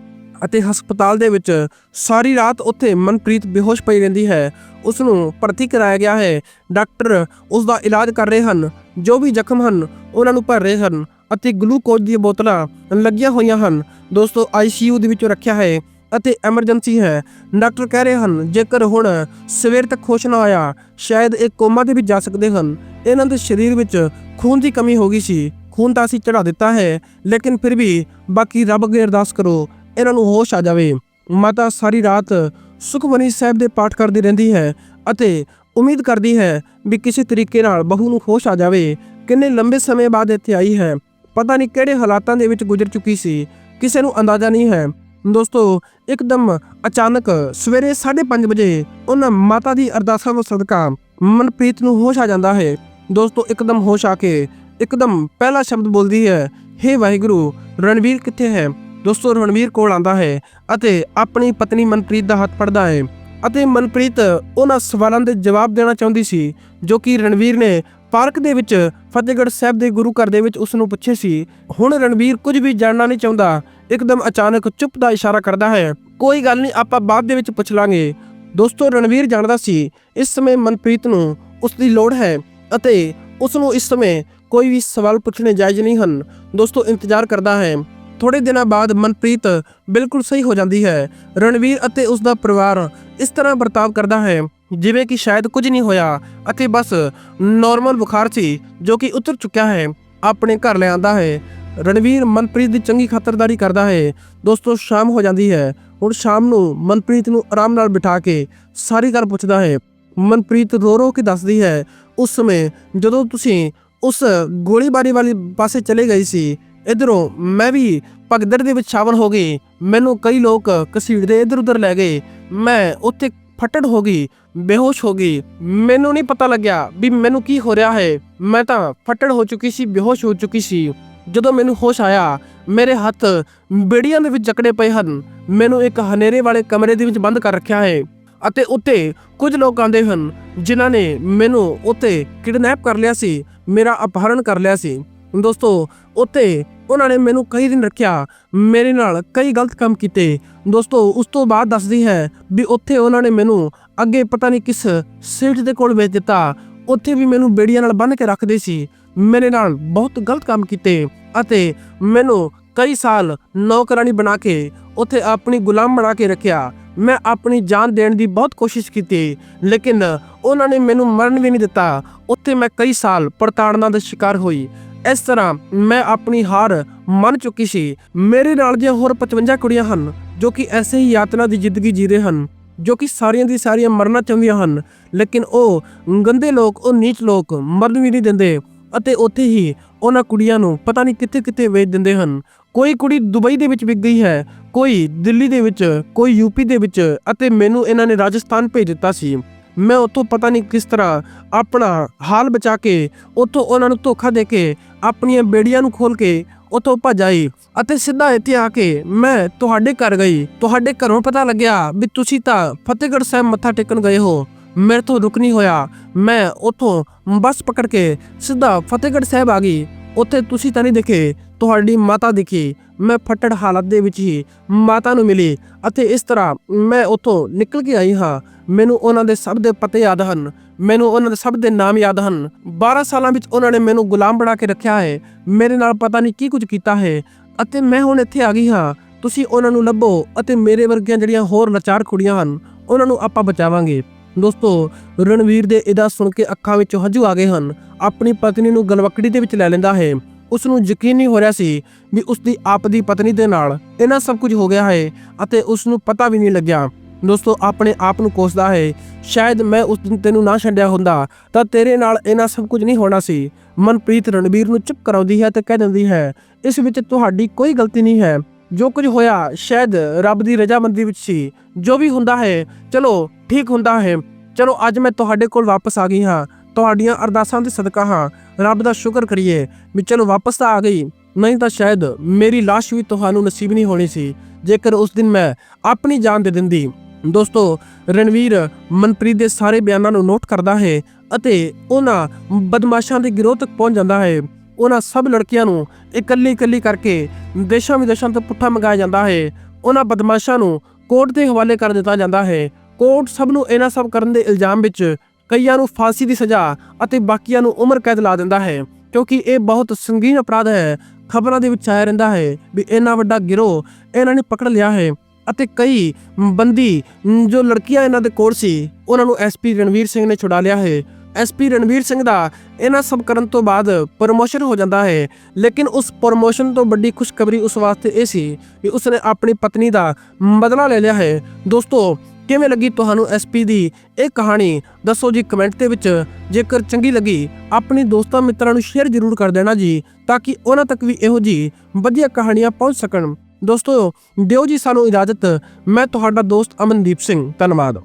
ਅਤੇ ਹਸਪਤਾਲ ਦੇ ਵਿੱਚ ਸਾਰੀ ਰਾਤ ਉੱਥੇ ਮਨਪ੍ਰੀਤ ਬੇਹੋਸ਼ ਪਈ ਰਹਿੰਦੀ ਹੈ। ਉਸ ਨੂੰ ਭਰਤੀ ਕਰਾਇਆ ਗਿਆ ਹੈ। ਡਾਕਟਰ ਉਸ ਦਾ ਇਲਾਜ ਕਰ ਰਹੇ ਹਨ। ਜੋ ਵੀ ਜ਼ਖਮ ਹਨ, ਉਹਨਾਂ ਨੂੰ ਭਰ ਰਹੇ ਹਨ ਅਤੇ ਗਲੂਕੋਜ਼ ਦੀਆਂ ਬੋਤਲਾਂ ਲੱਗੀਆਂ ਹੋਈਆਂ ਹਨ। ਦੋਸਤੋ ਆਈਸੀਯੂ ਦੇ ਵਿੱਚ ਰੱਖਿਆ ਹੈ ਅਤੇ ਐਮਰਜੈਂਸੀ ਹੈ। ਡਾਕਟਰ ਕਹਿ ਰਹੇ ਹਨ, ਜੇਕਰ ਹੁਣ ਸਵੇਰ ਤੱਕ ਹੋਸ਼ ਨਾ ਆਇਆ ਸ਼ਾਇਦ ਇਹ ਕੋਮਾ ਦੇ ਵਿੱਚ ਜਾ ਸਕਦੇ ਹਨ। ਇਹਨਾਂ ਦੇ ਸਰੀਰ ਵਿੱਚ ਖੂਨ ਦੀ ਕਮੀ ਹੋ ਗਈ ਸੀ। ਖੂਨ ਤਾਂ ਅਸੀਂ ਚੜਾ ਦਿੱਤਾ ਹੈ, ਲੇਕਿਨ ਫਿਰ ਵੀ ਬਾਕੀ ਰੱਬ ਅੱਗੇ ਅਰਦਾਸ ਕਰੋ ਇਹਨਾਂ ਨੂੰ ਹੋਸ਼ ਆ ਜਾਵੇ। ਮਾਤਾ ਸਾਰੀ ਰਾਤ ਸੁਖਮਨੀ ਸਾਹਿਬ ਦੇ ਪਾਠ ਕਰਦੀ ਰਹਿੰਦੀ ਹੈ ਅਤੇ ਉਮੀਦ ਕਰਦੀ ਹੈ ਵੀ ਕਿਸੇ ਤਰੀਕੇ ਨਾਲ ਬਹੂ ਨੂੰ ਹੋਸ਼ ਆ ਜਾਵੇ। ਕਿੰਨੇ ਲੰਬੇ ਸਮੇਂ ਬਾਅਦ ਇੱਥੇ ਆਈ ਹੈ। ਪਤਾ ਨਹੀਂ ਕਿਹੜੇ ਹਾਲਾਤਾਂ ਦੇ ਵਿੱਚ ਗੁਜ਼ਰ ਚੁੱਕੀ ਸੀ। ਕਿਸੇ ਨੂੰ ਅੰਦਾਜ਼ਾ ਨਹੀਂ ਹੈ। ਦੋਸਤੋ, ਇੱਕਦਮ ਅਚਾਨਕ ਸਵੇਰੇ 5:30 ਵਜੇ ਉਹਨਾਂ ਮਾਤਾ ਦੀ ਅਰਦਾਸਾਂ ਤੋਂ ਸਦਕਾ ਮਨਪ੍ਰੀਤ ਨੂੰ ਹੋਸ਼ ਆ ਜਾਂਦਾ ਹੈ। ਦੋਸਤੋ, ਇੱਕਦਮ ਹੋਸ਼ ਆ ਕੇ ਇੱਕਦਮ ਪਹਿਲਾ ਸ਼ਬਦ ਬੋਲਦੀ ਹੈ, ਹੇ ਵਾਹਿਗੁਰੂ, ਰਣਵੀਰ ਕਿੱਥੇ ਹੈ? ਦੋਸਤੋ, ਰਣਵੀਰ ਕੋਲ ਆਂਦਾ ਹੈ ਅਤੇ ਆਪਣੀ ਪਤਨੀ ਮਨਪ੍ਰੀਤ ਦਾ ਹੱਥ ਫੜਦਾ ਹੈ ਅਤੇ ਮਨਪ੍ਰੀਤ ਉਹਨਾਂ ਸਵਾਲਾਂ ਦੇ ਜਵਾਬ ਦੇਣਾ ਚਾਹੁੰਦੀ ਸੀ, ਜੋ ਕਿ ਰਣਵੀਰ ਨੇ ਪਾਰਕ ਦੇ ਵਿੱਚ ਫਤਿਹਗੜ੍ਹ ਸਾਹਿਬ ਦੇ ਗੁਰੂ ਘਰ ਦੇ ਵਿੱਚ ਉਸ ਨੂੰ ਪੁੱਛੇ ਸੀ। ਹੁਣ ਰਣਵੀਰ ਕੁਝ ਵੀ ਜਾਣਨਾ ਨਹੀਂ ਚਾਹੁੰਦਾ, ਇੱਕਦਮ ਅਚਾਨਕ ਚੁੱਪ ਦਾ ਇਸ਼ਾਰਾ ਕਰਦਾ ਹੈ। ਕੋਈ ਗੱਲ ਨਹੀਂ, ਆਪਾਂ ਬਾਅਦ ਦੇ ਵਿੱਚ ਪੁੱਛ ਲਾਂਗੇ। ਦੋਸਤੋ, ਰਣਵੀਰ ਜਾਣਦਾ ਸੀ, ਇਸ ਸਮੇਂ ਮਨਪ੍ਰੀਤ ਨੂੰ ਉਸ ਦੀ ਲੋੜ ਹੈ ਅਤੇ ਉਸ ਨੂੰ ਇਸ ਸਮੇਂ ਕੋਈ ਵੀ ਸਵਾਲ ਪੁੱਛਣੇ ਜਾਇਜ਼ ਨਹੀਂ ਹਨ। ਦੋਸਤੋ, ਇੰਤਜ਼ਾਰ ਕਰਦਾ ਹੈ। ਥੋੜੇ ਦਿਨਾਂ ਬਾਅਦ ਮਨਪ੍ਰੀਤ ਬਿਲਕੁਲ ਸਹੀ ਹੋ ਜਾਂਦੀ ਹੈ। ਰਣਵੀਰ ਅਤੇ ਉਸ ਦਾ ਪਰਿਵਾਰ ਇਸ ਤਰ੍ਹਾਂ ਵਰਤਾਵ ਕਰਦਾ ਹੈ, ਜਿਵੇਂ ਕਿ ਸ਼ਾਇਦ ਕੁਝ ਨਹੀਂ ਹੋਇਆ ਅਤੇ ਬਸ ਨਾਰਮਲ ਬੁਖਾਰ ਸੀ, ਜੋ ਕਿ ਉਤਰ ਚੁੱਕਿਆ ਹੈ, ਆਪਣੇ ਘਰ ਲੈ ਆਂਦਾ ਹੈ। ਰਣਵੀਰ ਮਨਪ੍ਰੀਤ ਦੀ ਚੰਗੀ ਖਾਤਰਦਾਰੀ ਕਰਦਾ ਹੈ। ਦੋਸਤੋ, ਸ਼ਾਮ ਹੋ ਜਾਂਦੀ ਹੈ। ਹੁਣ ਸ਼ਾਮ ਨੂੰ ਮਨਪ੍ਰੀਤ ਨੂੰ ਆਰਾਮ ਨਾਲ ਬਿਠਾ ਕੇ ਸਾਰੀ ਗੱਲ ਪੁੱਛਦਾ ਹੈ। ਮਨਪ੍ਰੀਤ ਰੋ ਰੋ ਕੇ ਦੱਸਦੀ ਹੈ, ਉਸ ਸਮੇਂ ਜਦੋਂ ਤੁਸੀਂ ਉਸ ਗੋਲੀਬਾਰੀ ਵਾਲੀ ਪਾਸੇ ਚਲੇ ਗਏ ਸੀ ਇਧਰੋਂ ਮੈਂ ਵੀ ਭਗਦੜ ਦੇ ਵਿੱਚ ਸ਼ਾਮਲ ਹੋ ਗਈ। ਮੈਨੂੰ ਕਈ ਲੋਕ ਘਸੀੜਦੇ ਇਧਰ ਉਧਰ ਲੈ ਗਏ। ਮੈਂ ਉੱਥੇ ਫਟੜ ਹੋ ਗਈ, ਬੇਹੋਸ਼ ਹੋ ਗਈ। ਮੈਨੂੰ ਨਹੀਂ ਪਤਾ ਲੱਗਿਆ ਵੀ ਮੈਨੂੰ ਕੀ ਹੋ ਰਿਹਾ ਹੈ। ਮੈਂ ਤਾਂ ਫਟੜ ਹੋ ਚੁੱਕੀ ਸੀ, ਬੇਹੋਸ਼ ਹੋ ਚੁੱਕੀ ਸੀ। ਜਦੋਂ ਮੈਨੂੰ ਹੋਸ਼ ਆਇਆ, ਮੇਰੇ ਹੱਥ ਬੇੜੀਆਂ ਦੇ ਵਿੱਚ ਜਕੜੇ ਪਏ ਹਨ। ਮੈਨੂੰ ਇੱਕ ਹਨੇਰੇ ਵਾਲੇ ਕਮਰੇ ਦੇ ਵਿੱਚ ਬੰਦ ਕਰ ਰੱਖਿਆ ਹੈ ਅਤੇ ਉੱਤੇ ਕੁਝ ਲੋਕ ਆਂਦੇ ਹਨ, ਜਿਨ੍ਹਾਂ ਨੇ ਮੈਨੂੰ ਉੱਤੇ ਕਿਡਨੈਪ ਕਰ ਲਿਆ ਸੀ, ਮੇਰਾ ਅਪਹਰਣ ਕਰ ਲਿਆ ਸੀ। ਦੋਸਤੋ, ਉੱਥੇ ਉਹਨਾਂ ਨੇ ਮੈਨੂੰ ਕਈ ਦਿਨ ਰੱਖਿਆ, ਮੇਰੇ ਨਾਲ ਕਈ ਗਲਤ ਕੰਮ ਕੀਤੇ। ਦੋਸਤੋ, ਉਸ ਤੋਂ ਬਾਅਦ ਦੱਸਦੀ ਹੈ ਵੀ ਉੱਥੇ ਉਹਨਾਂ ਨੇ ਮੈਨੂੰ ਅੱਗੇ ਪਤਾ ਨਹੀਂ ਕਿਸ ਸੇਠ ਦੇ ਕੋਲ ਵੇਚ ਦਿੱਤਾ। ਉੱਥੇ ਵੀ ਮੈਨੂੰ ਬੇੜੀਆਂ ਨਾਲ ਬੰਨ੍ਹ ਕੇ ਰੱਖਦੇ ਸੀ। ਮੇਰੇ ਨਾਲ ਬਹੁਤ ਗਲਤ ਕੰਮ ਕੀਤੇ ਅਤੇ ਮੈਨੂੰ ਕਈ ਸਾਲ ਨੌਕਰਾਨੀ ਬਣਾ ਕੇ ਉੱਥੇ ਆਪਣੀ ਗੁਲਾਮ ਬਣਾ ਕੇ ਰੱਖਿਆ। ਮੈਂ ਆਪਣੀ ਜਾਨ ਦੇਣ ਦੀ ਬਹੁਤ ਕੋਸ਼ਿਸ਼ ਕੀਤੀ, ਲੇਕਿਨ ਉਹਨਾਂ ਨੇ ਮੈਨੂੰ ਮਰਨ ਵੀ ਨਹੀਂ ਦਿੱਤਾ। ਉੱਥੇ ਮੈਂ ਕਈ ਸਾਲ ਪੜਤਾੜਨਾ ਦਾ ਸ਼ਿਕਾਰ ਹੋਈ। ਇਸ ਤਰ੍ਹਾਂ ਮੈਂ ਆਪਣੀ ਹਾਰ ਮੰਨ ਚੁੱਕੀ ਸੀ। ਮੇਰੇ ਨਾਲ ਦੀਆਂ ਹੋਰ 55 ਕੁੜੀਆਂ ਹਨ, ਜੋ ਕਿ ਐਸੇ ਹੀ ਯਾਤਨਾ ਦੀ ਜ਼ਿੰਦਗੀ ਜੀ ਰਹੇ ਹਨ, ਜੋ ਕਿ ਸਾਰੀਆਂ ਦੀ ਸਾਰੀਆਂ ਮਰਨਾ ਚਾਹੁੰਦੀਆਂ ਹਨ। ਲੇਕਿਨ ਉਹ ਗੰਦੇ ਲੋਕ, ਉਹ ਨੀਚ ਲੋਕ, ਮਰਨ ਵੀ ਨਹੀਂ ਦਿੰਦੇ ਅਤੇ ਉੱਥੇ ਹੀ ਉਹਨਾਂ ਕੁੜੀਆਂ ਨੂੰ ਪਤਾ ਨਹੀਂ ਕਿੱਥੇ ਕਿੱਥੇ ਵੇਚ ਦਿੰਦੇ ਹਨ। ਕੋਈ ਕੁੜੀ ਦੁਬਈ ਦੇ ਵਿੱਚ ਵਿਕ ਗਈ ਹੈ, ਕੋਈ ਦਿੱਲੀ ਦੇ ਵਿੱਚ, ਕੋਈ ਯੂਪੀ ਦੇ ਵਿੱਚ ਅਤੇ ਮੈਨੂੰ ਇਹਨਾਂ ਨੇ ਰਾਜਸਥਾਨ ਭੇਜ ਦਿੱਤਾ ਸੀ। ਮੈਂ ਉੱਥੋਂ ਪਤਾ ਨਹੀਂ ਕਿਸ ਤਰ੍ਹਾਂ ਆਪਣਾ ਹਾਲ ਬਚਾ ਕੇ ਉੱਥੋਂ ਉਹਨਾਂ ਨੂੰ ਧੋਖਾ ਦੇ ਕੇ ਆਪਣੀਆਂ ਬੇੜੀਆਂ ਨੂੰ ਖੋਲ ਕੇ ਉੱਥੋਂ ਭੱਜ ਆਈ ਅਤੇ ਸਿੱਧਾ ਇੱਥੇ ਆ ਕੇ ਮੈਂ ਤੁਹਾਡੇ ਘਰ ਗਈ। ਤੁਹਾਡੇ ਘਰੋਂ ਪਤਾ ਲੱਗਿਆ ਵੀ ਤੁਸੀਂ ਤਾਂ ਫਤਿਹਗੜ੍ਹ ਸਾਹਿਬ ਮੱਥਾ ਟੇਕਣ ਗਏ ਹੋ। ਮੇਰੇ ਤੋਂ ਰੁਕ ਨਹੀਂ ਹੋਇਆ। ਮੈਂ ਉੱਥੋਂ ਬੱਸ ਪਕੜ ਕੇ ਸਿੱਧਾ ਫਤਿਹਗੜ੍ਹ ਸਾਹਿਬ ਆ ਗਈ। ਉੱਥੇ ਤੁਸੀਂ ਤਾਂ ਨਹੀਂ ਦਿਖੇ, ਤੁਹਾਡੀ ਮਾਤਾ ਦਿਖੀ। ਮੈਂ ਫੱਟੜ ਹਾਲਤ ਦੇ ਵਿੱਚ ਹੀ ਮਾਤਾ ਨੂੰ ਮਿਲੀ ਅਤੇ ਇਸ ਤਰ੍ਹਾਂ ਮੈਂ ਉੱਥੋਂ ਨਿਕਲ ਕੇ ਆਈ ਹਾਂ। ਮੈਨੂੰ ਉਹਨਾਂ ਦੇ ਸਭ ਦੇ ਪਤੇ ਯਾਦ ਹਨ। ਮੈਨੂੰ ਉਹਨਾਂ ਦੇ ਸਭ ਦੇ ਨਾਮ ਯਾਦ ਹਨ। 12 ਸਾਲਾਂ ਵਿੱਚ ਉਹਨਾਂ ਨੇ ਮੈਨੂੰ ਗੁਲਾਮ ਬਣਾ ਕੇ ਰੱਖਿਆ ਹੈ। ਮੇਰੇ ਨਾਲ ਪਤਾ ਨਹੀਂ ਕੀ ਕੁਝ ਕੀਤਾ ਹੈ ਅਤੇ ਮੈਂ ਹੁਣ ਇੱਥੇ ਆ ਗਈ ਹਾਂ। ਤੁਸੀਂ ਉਹਨਾਂ ਨੂੰ ਲੱਭੋ ਅਤੇ ਮੇਰੇ ਵਰਗੀਆਂ ਜਿਹੜੀਆਂ ਹੋਰ ਲਾਚਾਰ ਕੁੜੀਆਂ ਹਨ, ਉਹਨਾਂ ਨੂੰ ਆਪਾਂ ਬਚਾਵਾਂਗੇ। ਦੋਸਤੋ, ਰਣਵੀਰ ਦੇ ਇਹਦਾ ਸੁਣ ਕੇ ਅੱਖਾਂ ਵਿੱਚੋਂ ਹੰਝੂ ਆ ਗਏ ਹਨ। ਆਪਣੀ ਪਤਨੀ ਨੂੰ ਗਲਵਕੜੀ ਦੇ ਵਿੱਚ ਲੈ ਲੈਂਦਾ ਹੈ। ਉਸ ਨੂੰ ਯਕੀਨ ਨਹੀਂ ਹੋ ਰਿਹਾ ਸੀ ਵੀ ਉਸ ਦੀ ਆਪ ਦੀ ਪਤਨੀ ਦੇ ਨਾਲ ਇਹਨਾਂ ਸਭ ਕੁਝ ਹੋ ਗਿਆ ਹੈ ਅਤੇ ਉਸ ਨੂੰ ਪਤਾ ਵੀ ਨਹੀਂ ਲੱਗਿਆ। ਦੋਸਤੋ, ਆਪਣੇ ਆਪ ਨੂੰ ਕੋਸਦਾ ਹੈ, ਸ਼ਾਇਦ ਮੈਂ ਉਸ ਦਿਨ ਤੈਨੂੰ ਨਾ ਛੱਡਿਆ ਹੁੰਦਾ, ਤਾਂ ਤੇਰੇ ਨਾਲ ਇਹਨਾਂ ਸਭ ਕੁਝ ਨਹੀਂ ਹੋਣਾ ਸੀ। ਮਨਪ੍ਰੀਤ ਰਣਵੀਰ ਨੂੰ ਚੁੱਪ ਕਰਾਉਂਦੀ ਹੈ ਤੇ ਕਹਿ ਦਿੰਦੀ ਹੈ, ਇਸ ਵਿੱਚ ਤੁਹਾਡੀ ਕੋਈ ਗਲਤੀ ਨਹੀਂ ਹੈ। ਜੋ ਕੁਝ ਹੋਇਆ, ਸ਼ਾਇਦ ਰੱਬ ਦੀ ਰਜ਼ਾਮੰਦੀ ਵਿੱਚ ਸੀ। ਜੋ ਵੀ ਹੁੰਦਾ ਹੈ, ਚਲੋ, ਠੀਕ ਹੁੰਦਾ ਹੈ। ਚਲੋ, ਅੱਜ ਮੈਂ ਤੁਹਾਡੇ ਕੋਲ ਵਾਪਸ ਆ ਗਈ ਹਾਂ। ਤੁਹਾਡੀਆਂ ਅਰਦਾਸਾਂ ਦੇ ਸਦਕਾ ਹਾਂ। ਰੱਬ ਦਾ ਸ਼ੁਕਰ ਕਰੀਏ ਵੀ ਚਲੋ, ਵਾਪਸ ਤਾਂ ਆ ਗਈ। ਨਹੀਂ ਤਾਂ ਸ਼ਾਇਦ ਮੇਰੀ ਲਾਸ਼ ਵੀ ਤੁਹਾਨੂੰ ਨਸੀਬ ਨਹੀਂ ਹੋਣੀ ਸੀ। ਜੇਕਰ ਉਸ ਦਿਨ ਮੈਂ ਆਪਣੀ ਜਾਨ ਦੇ ਦਿੰਦੀ। ਦੋਸਤੋ, ਰਣਵੀਰ ਮਨਪ੍ਰੀਤ ਦੇ ਸਾਰੇ ਬਿਆਨਾਂ ਨੂੰ ਨੋਟ ਕਰਦਾ ਹੈ ਅਤੇ ਉਹਨਾਂ ਬਦਮਾਸ਼ਾਂ ਦੇ ਗਿਰੋਹ ਤੱਕ ਪਹੁੰਚ ਜਾਂਦਾ ਹੈ। ਉਹਨਾਂ ਸਭ ਲੜਕੀਆਂ ਨੂੰ ਇਕੱਲੀ ਇਕੱਲੀ ਕਰਕੇ ਦੇਸ਼ਾਂ ਵਿਦੇਸ਼ਾਂ ਤੋਂ ਪੁੱਠਾ ਮੰਗਾਇਆ ਜਾਂਦਾ ਹੈ। ਉਹਨਾਂ ਬਦਮਾਸ਼ਾਂ ਨੂੰ ਕੋਰਟ ਦੇ ਹਵਾਲੇ ਕਰ ਦਿੱਤਾ ਜਾਂਦਾ ਹੈ। ਕੋਰਟ ਸਭ ਨੂੰ ਇਹਨਾਂ ਸਭ ਕਰਨ ਦੇ ਇਲਜ਼ਾਮ ਵਿੱਚ ਕਈਆਂ ਨੂੰ ਫਾਂਸੀ ਦੀ ਸਜ਼ਾ ਅਤੇ ਬਾਕੀਆਂ ਨੂੰ ਉਮਰ ਕੈਦ ਲਾ ਦਿੰਦਾ ਹੈ, ਕਿਉਂਕਿ ਇਹ ਬਹੁਤ ਸੰਗੀਨ ਅਪਰਾਧ ਹੈ। ਖਬਰਾਂ ਦੇ ਵਿੱਚ ਆਇਆ ਰਹਿੰਦਾ ਹੈ ਵੀ ਇੰਨਾ ਵੱਡਾ ਗਿਰੋਹ ਇਹਨਾਂ ਨੇ ਪਕੜ ਲਿਆ ਹੈ। ਅਤੇ ਕਈ ਬੰਦੀ ਜੋ ਲੜਕੀਆਂ ਇਹਨਾਂ ਦੇ ਕੋਲ ਸੀ, ਉਹਨਾਂ ਨੂੰ ਐਸਪੀ ਰਣਵੀਰ ਸਿੰਘ ਨੇ ਛੁਡਾ ਲਿਆ ਹੈ। ਐਸਪੀ ਰਣਵੀਰ ਸਿੰਘ ਦਾ ਇਹਨਾਂ ਸਭ ਕਰਨ ਤੋਂ ਬਾਅਦ ਪ੍ਰਮੋਸ਼ਨ ਹੋ ਜਾਂਦਾ ਹੈ, ਲੇਕਿਨ ਉਸ ਪ੍ਰਮੋਸ਼ਨ ਤੋਂ ਵੱਡੀ ਖੁਸ਼ਖਬਰੀ ਉਸ ਵਾਸਤੇ ਇਹ ਸੀ ਕਿ ਉਸਨੇ ਆਪਣੀ ਪਤਨੀ ਦਾ ਬਦਲਾ ਲੈ ਲਿਆ ਹੈ। ਦੋਸਤੋ, ਕਿਵੇਂ ਲੱਗੀ ਤੁਹਾਨੂੰ ਐਸਪੀ ਦੀ ਇਹ ਕਹਾਣੀ? ਦੱਸੋ ਜੀ ਕਮੈਂਟ ਦੇ ਵਿੱਚ। ਜੇਕਰ ਚੰਗੀ ਲੱਗੀ, ਆਪਣੇ ਦੋਸਤਾਂ ਮਿੱਤਰਾਂ ਨੂੰ ਸ਼ੇਅਰ ਜ਼ਰੂਰ ਕਰ ਦੇਣਾ ਜੀ, ਤਾਂ ਕਿ ਉਹਨਾਂ ਤੱਕ ਵੀ ਇਹੋ ਜੀ ਵਧੀਆ ਕਹਾਣੀਆਂ ਪਹੁੰਚ ਸਕਣ। ਦੋਸਤੋ ਦਿਓ ਜੀ ਸਾਨੂੰ ਇਜਾਜ਼ਤ। ਮੈਂ ਤੁਹਾਡਾ ਦੋਸਤ ਅਮਨਦੀਪ ਸਿੰਘ। ਧੰਨਵਾਦ।